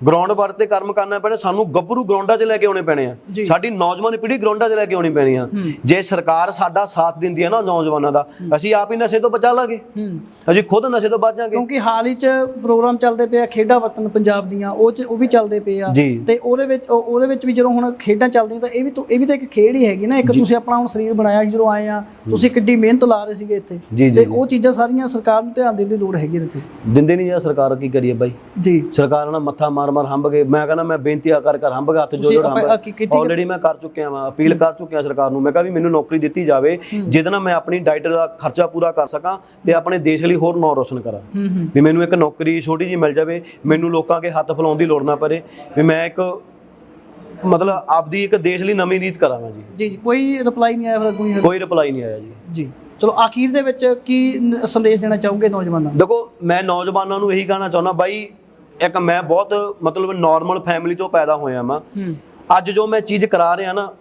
ਗਰਾਊਂਡ ਵਰਕ ਤੇ ਕੰਮ ਕਰਨਾ ਪੈਣਾ ਸਾਨੂੰ ਗੱਭਰੂ ਗਰਾਊਂਡਾਂ 'ਚ ਲੈ ਕੇ ਆਉਣੇ ਪੈਣੇ ਆ। ਸਾਡੀ ਨੌਜਵਾਨ ਪੀੜ੍ਹੀ ਗਰਾਊਂਡਾਂ 'ਚ ਲੈ ਕੇ ਆਉਣੀ ਪੈਣੀ ਆ। ਜੇ ਸਰਕਾਰ ਸਾਡਾ ਸਾਥ ਦਿੰਦੀ ਹੈ ਨਾ ਨੌਜਵਾਨਾਂ ਦਾ ਅਸੀਂ ਆਪ ਹੀ ਨਸ਼ੇ ਤੋਂ ਬਚਾ ਲਾਂਗੇ। ਅਸੀਂ ਖੁਦ ਨਸ਼ੇ ਤੋਂ ਬਚ ਜਾਾਂਗੇ।
ਕਿਉਂਕਿ ਹਾਲ ਹੀ ਚ ਪ੍ਰੋਗਰਾਮ ਚੱਲਦੇ ਪਏ ਆ ਖੇਡਾਂ ਵਤਨ ਪੰਜਾਬ ਦੀਆਂ ਉਹ ਚ ਉਹ ਵੀ ਚੱਲਦੇ ਪਏ ਆ। ਤੇ ਉਹਦੇ ਵਿੱਚ ਉਹ- ਉਹਦੇ ਵਿੱਚ ਵੀ ਜਦੋਂ ਹੁਣ ਖੇਡਾਂ ਚੱਲਦੀਆਂ ਤਾਂ ਇਹ ਵੀ ਤਾਂ ਇਹ ਵੀ ਤਾਂ ਇੱਕ ਖੇਡ ਹੀ ਹੈਗੀ ਨਾ। ਇੱਕ ਤੁਸੀਂ ਆਪਣਾ ਹੁਣ ਸਰੀਰ ਬਣਾਇਆ ਜਦੋਂ ਆਏ ਆ ਤੁਸੀਂ ਕਿੱਡੀ ਮਿਹਨਤ ਲਾ ਰਹੇ ਸੀਗੇ ਇੱਥੇ।
ਜੀ, ਜੀ,
ਤੇ ਉਹ ਚੀਜ਼ਾਂ ਸਾਰੀਆਂ ਸਰਕਾਰ ਨੂੰ ਧਿਆਨ ਦੇਣ ਦੀ ਲੋੜ ਹੈਗੀ ਇਹਦੇ ਤੇ।
ਦਿੰਦੇ ਨਹੀਂ ਯਾਰ ਸਰਕਾਰ ਕੀ ਕਰੀਏ ਬਾਈ?
ਜੀ।
ਸਰਕਾਰ ਨਾਲ ਮੱਥਾ ਮਾਰ ਮਾਰ ਹੰਬ ਗਏ ਮੈਂ ਕਹਿੰਦਾ ਮੈਂ ਬੇਨਤੀ ਆ ਕਰ ਕਰ ਹੰਬ ਗਿਆ ਹੱਥ ਜੋ ਜੋ
ਆ ਕੀ ਕੀਤੀ-
ਆਲਰੇਡੀ ਮੈਂ ਕਰ ਚੁੱਕਿਆ ਵਾਂ ਅਪੀਲ ਕਰ ਚੁੱਕਿਆ ਸਰਕਾਰ ਨੂੰ। ਮੈਂ ਕਿਹਾ ਵੀ ਮੈਨੂੰ ਨੌਕਰੀ ਦਿੱਤੀ ਜਾਵੇ ਜਿਹਦੇ ਨਾਲ ਮੈਂ ਆਪਣੀ ਡਾਈਟ ਦਾ ਖਰਚਾ ਪੂਰਾ ਕਰ ਸਕਾਂ ਤੇ ਆਪਣੇ ਦੇਸ਼ ਲਈ ਹੋਰ ਨਾਂ ਰੋਸ਼ਨ ਕਰਾਂ। ਵੀ ਮੈਨੂੰ ਇੱਕ ਨੌਕਰੀ ਛੋਟੀ ਜੀ ਮਿਲ ਜਾਵੇ ਮੈਨੂੰ ਲੋਕਾਂ ਅੱਗੇ ਹੱਥ ਫੈਲਾਉਣ ਦੀ ਲੋੜ ਨਾ ਪਵੇ। ਵੀ ਮੈਂ ਇੱਕ ਮਤਲਬ ਆਪਦੀ ਇੱਕ ਦੇਸ਼ ਲਈ ਨਵੀਂ ਨੀਤ ਕਰਾਂਗਾ ਜੀ।
ਜੀ ਜੀ ਕੋਈ ਰਿਪਲਾਈ ਨਹੀਂ ਆਇਆ ਫਿਰ ਅੱਗੋਂ ਹੀ
ਕੋਈ ਰਿਪਲਾਈ ਨਹੀਂ ਆਇਆ ਜੀ।
ਜੀ ਚਲੋ ਆਖੀਰ ਦੇ ਵਿੱਚ ਕੀ ਨ- ਸੰਦੇਸ਼ ਦੇਣਾ ਚਾਹੋਗੇ ਨੌਜਵਾਨਾਂ ਨੂੰ?
ਦੇਖੋ ਮੈਂ ਨੌਜਵਾਨਾਂ ਨੂੰ ਇਹੀ ਕਹਿਣਾ ਚਾਹੁੰਦਾ ਬਾਈ ਇੱਕ ਮੈਂ ਬਹੁਤ ਮਤਲਬ ਨਾਰਮਲ ਫੈਮਿਲੀ ਚੋਂ ਪੈਦਾ ਹੋਇਆ ਮੈਂ
ਹੂੰ।
ਅੱਜ ਜੋ ਮੈਂ ਚੀਜ਼ ਕਰਾ ਰਿਹਾ ਨਾ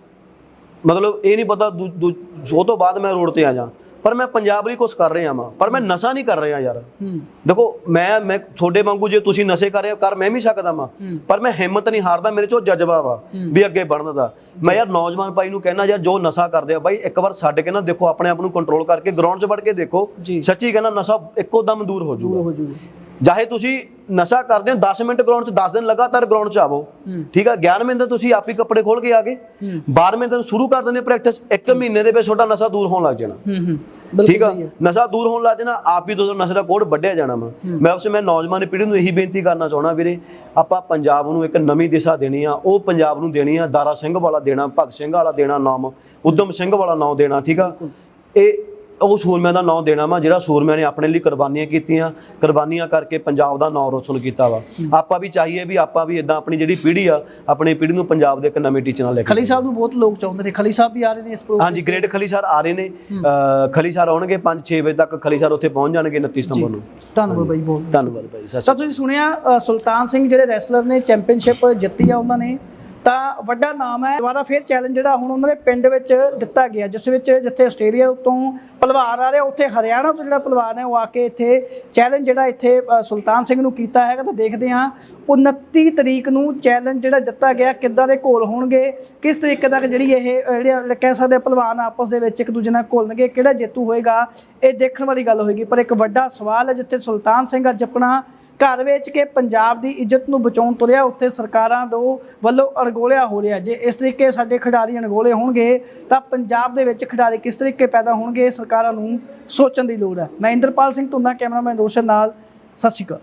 ਮਤਲਬ ਇਹ ਨਹੀਂ ਪਤਾ ਦੂ- ਦੂ- ਉਹ ਤੋਂ ਬਾਅਦ ਮੈਂ ਰੋਡ ਤੇ ਆ ਜਾ। ਪਰ ਮੈਂ ਪੰਜਾਬ ਲਈ ਕੁਝ ਕਰ ਰਿਹਾ ਵਾਂ ਪਰ ਮੈਂ ਨਸ਼ਾ ਨਹੀਂ ਕਰ ਰਿਹਾ ਯਾਰ।
ਹੂੰ।
ਦੇਖੋ ਮੈਂ ਮੈਂ ਤੁਹਾਡੇ ਵਾਂਗੂ ਜੇ ਤੁਸੀਂ ਨਸ਼ੇ ਕਰ ਰਹੇ ਹੋ ਕਰ ਮੈਂ ਵੀ ਸਕਦਾ ਵਾਂ ਪਰ ਮੈਂ ਹਿੰਮਤ ਨਹੀਂ ਹਾਰਦਾ ਮੇਰੇ ਚੋਂ ਜਜ਼ਬਾ ਵਾ ਵੀ ਅੱਗੇ ਵਧਣ ਦਾ। ਮੈਂ ਯਾਰ ਨੌਜਵਾਨ ਭਾਈ ਨੂੰ ਕਹਿਣਾ ਯਾਰ ਜੋ ਨਸ਼ਾ ਕਰਦੇ ਆ ਬਾਈ ਇੱਕ ਵਾਰ ਛੱਡ ਕੇ ਨਾ ਦੇਖੋ ਆਪਣੇ ਆਪ ਨੂੰ ਕੰਟਰੋਲ ਕਰਕੇ ਗਰਾਊਂਡ 'ਚ ਵੜ ਕੇ ਦੇਖੋ। ਸੱਚੀ ਕਹਿੰਦਾ ਨਸ਼ਾ ਇੱਕੋ ਦਮ ਦੂਰ ਹੋ
ਦੂਰ
ਜਾਊਗਾ।
ਹੋ
ਚਾਹੇ ਤੁਸੀਂ ਨਸ਼ਾ ਕਰਦੇ ਹੋ 10 ਮਿੰਟ ਗਰਾਊਂਡ 'ਚ 10 ਦਿਨ ਲਗਾਤਾਰ ਗਰਾਊਂਡ 'ਚ ਆਵੋ। ਠੀਕ ਆ 11ਵੇਂ ਦਿਨ ਤੁਸੀਂ ਆਪ ਹੀ ਕੱਪੜੇ ਖੋਲ ਕੇ ਆ ਗਏ। 12ਵੇਂ ਦਿਨ ਸ਼ੁਰੂ ਕਰ ਦਿੰਦੇ ਪ੍ਰੈਕਟਿਸ ਇੱਕ ਮਹੀਨੇ ਦੇ ਵਿੱਚ ਤੁਹਾਡਾ ਨਸ਼ਾ ਦੂਰ ਹੋਣ ਲੱਗ ਜਾਣਾ। ਠੀਕ ਆ ਨਸ਼ਾ ਦੂਰ ਹੋਣ ਲੱਗ ਜਾਣਾ ਆਪ ਹੀ ਤੋਂ ਨਸ਼ੇ ਦਾ ਕੋਡ ਵੱਢਿਆ ਜਾਣਾ ਵਾ। ਮੈਂ ਉਸੇ ਮੈਂ ਨੌਜਵਾਨ ਪੀੜ੍ਹੀ ਨੂੰ ਇਹੀ ਬੇਨਤੀ ਕਰਨਾ ਚਾਹਣਾ ਵੀਰੇ ਆਪਾਂ ਪੰਜਾਬ ਨੂੰ ਇੱਕ ਨਵੀਂ ਦਿਸ਼ਾ ਦੇਣੀ ਆ ਉਹ ਪੰਜਾਬ ਨੂੰ ਦੇਣੀ ਆ ਦਾਰਾ ਸਿੰਘ ਵਾਲਾ ਦੇਣਾ ਭਗਤ ਸਿੰਘ ਵਾਲਾ ਦੇਣਾ ਨਾਮ ਉਦਮ ਸਿੰਘ ਵਾਲਾ ਨਾਮ ਦੇਣਾ ਠੀਕ ਆ। ਇਹ ਉਹ ਸੂਰਮਿਆਂ ਦਾ ਨਾਮ ਦੇਣਾ ਵਾ ਜਿਹੜਾ ਸੂਰਮਿਆਂ ਨੇ ਆਪਣੇ ਲਈ ਕੁਰਬਾਨੀਆਂ ਕੀਤੀਆਂ ਕੁਰਬਾਨੀਆਂ ਕਰਕੇ ਪੰਜਾਬ ਦਾ ਨਾਮ ਰੋਸ਼ਨ ਕੀਤਾ ਵਾ। ਆਪਾਂ ਵੀ ਚਾਹੀਏ ਵੀ ਆਪਾਂ ਵੀ ਇਦਾਂ ਆਪਣੀ ਜਿਹੜੀ ਪੀੜ੍ਹੀ ਆ ਆਪਣੀ ਪੀੜ੍ਹੀ ਨੂੰ ਪੰਜਾਬ ਦੇ ਇੱਕ ਨਵੀਂ ਟੀਚਰ ਨਾਲ ਲੈ ਕੇ
ਖਲੀ ਸਾਹਿਬ ਨੂੰ ਬਹੁਤ ਲੋਕ ਚਾਹੁੰਦੇ ਨੇ। ਖਲੀ ਸਾਹਿਬ ਵੀ ਆ ਰਹੇ ਨੇ ਇਸ ਪ੍ਰੋਗਰਾਮ
ਹਾਂਜੀ ਗ੍ਰੇਟ ਖਲੀ ਸਰ ਆ ਰਹੇ ਨੇ। ਖਲੀ ਸਰ ਆਉਣਗੇ 5-6 ਵਜੇ ਤੱਕ ਖਲੀ ਸਰ ਉੱਥੇ ਪਹੁੰਚ ਜਾਣਗੇ 29 ਸਤੰਬਰ ਨੂੰ।
ਧੰਨਵਾਦ ਬਾਈ ਬਹੁਤ
ਧੰਨਵਾਦ ਸਤਿ ਸ਼੍ਰੀ
ਤੁਸੀਂ ਸੁਣਿਆ ਸੁਲਤਾਨ ਸਿੰਘ ਜਿਹੜੇ ਰੈਸਲਰ ਨੇ ਚੈਂਪੀਅਨਸ਼ਿਪ ਜਿੱਤੀ ਆ ਉਹਨਾਂ ਨੇ। ਤਾਂ ਵੱਡਾ ਨਾਮ ਹੈ। ਦੁਬਾਰਾ ਫਿਰ ਚੈਲੰਜ ਜਿਹੜਾ ਹੁਣ ਉਹਨਾਂ ਦੇ ਪਿੰਡ ਵਿੱਚ ਦਿੱਤਾ ਗਿਆ, ਜਿਸ ਵਿੱਚ ਜਿੱਥੇ ਆਸਟ੍ਰੇਲੀਆ ਤੋਂ ਪਹਿਲਵਾਨ ਆ ਰਿਹਾ ਉੱਥੇ ਹਰਿਆਣਾ ਤੋਂ ਜਿਹੜਾ ਪਹਿਲਵਾਨ ਹੈ, ਉਹ ਆ ਕੇ ਇੱਥੇ ਚੈਲੰਜ ਜਿਹੜਾ ਇੱਥੇ ਸੁਲਤਾਨ ਸਿੰਘ ਨੂੰ ਕੀਤਾ ਹੈਗਾ। ਤਾਂ ਦੇਖਦੇ ਹਾਂ 29 ਤਰੀਕ ਨੂੰ ਚੈਲੰਜ ਜਿਹੜਾ ਦਿੱਤਾ ਗਿਆ, ਕਿੱਦਾਂ ਦੇ ਘੋਲ ਹੋਣਗੇ, ਕਿਸ ਤਰੀਕੇ ਤੱਕ ਜਿਹੜੀ ਇਹ ਜਿਹੜੇ ਕਹਿ ਸਕਦੇ ਹਾਂ ਆਪਸ ਦੇ ਵਿੱਚ ਇੱਕ ਦੂਜੇ ਨਾਲ ਘੁਲਣਗੇ, ਕਿਹੜਾ ਜੇਤੂ ਹੋਏਗਾ, ਇਹ ਦੇਖਣ ਵਾਲੀ ਗੱਲ ਹੋਏਗੀ। ਪਰ ਇੱਕ ਵੱਡਾ ਸਵਾਲ ਹੈ, ਜਿੱਥੇ ਸੁਲਤਾਨ ਸਿੰਘ ਅੱਜ ਆਪਣਾ ਘਰ ਵੇਚ ਕੇ ਪੰਜਾਬ ਦੀ ਇੱਜ਼ਤ ਨੂੰ ਬਚਾਉਣ ਤੁਰਿਆ ਉੱਥੇ ਸਰਕਾਰਾਂ ਦੋ ਵੱਲੋਂ ਅਣਗੋਲਿਆ ਹੋ ਰਿਹਾ। ਜੇ ਇਸ ਤਰੀਕੇ ਸਾਡੇ ਖਿਡਾਰੀ ਅਣਗੋਲੇ ਹੋਣਗੇ, ਤਾਂ ਪੰਜਾਬ ਦੇ ਵਿੱਚ ਖਿਡਾਰੀ ਕਿਸ ਤਰੀਕੇ ਪੈਦਾ ਹੋਣਗੇ ਸਰਕਾਰਾਂ ਨੂੰ ਸੋਚਣ ਦੀ ਲੋੜ ਹੈ। ਮੈਂ ਇੰਦਰਪਾਲ ਸਿੰਘ ਧੁੰਨਾ ਕੈਮਰਾਮੈਨ ਰੋਸ਼ਨ ਨਾਲ, ਸਤਿ ਸ਼੍ਰੀ ਅਕਾਲ।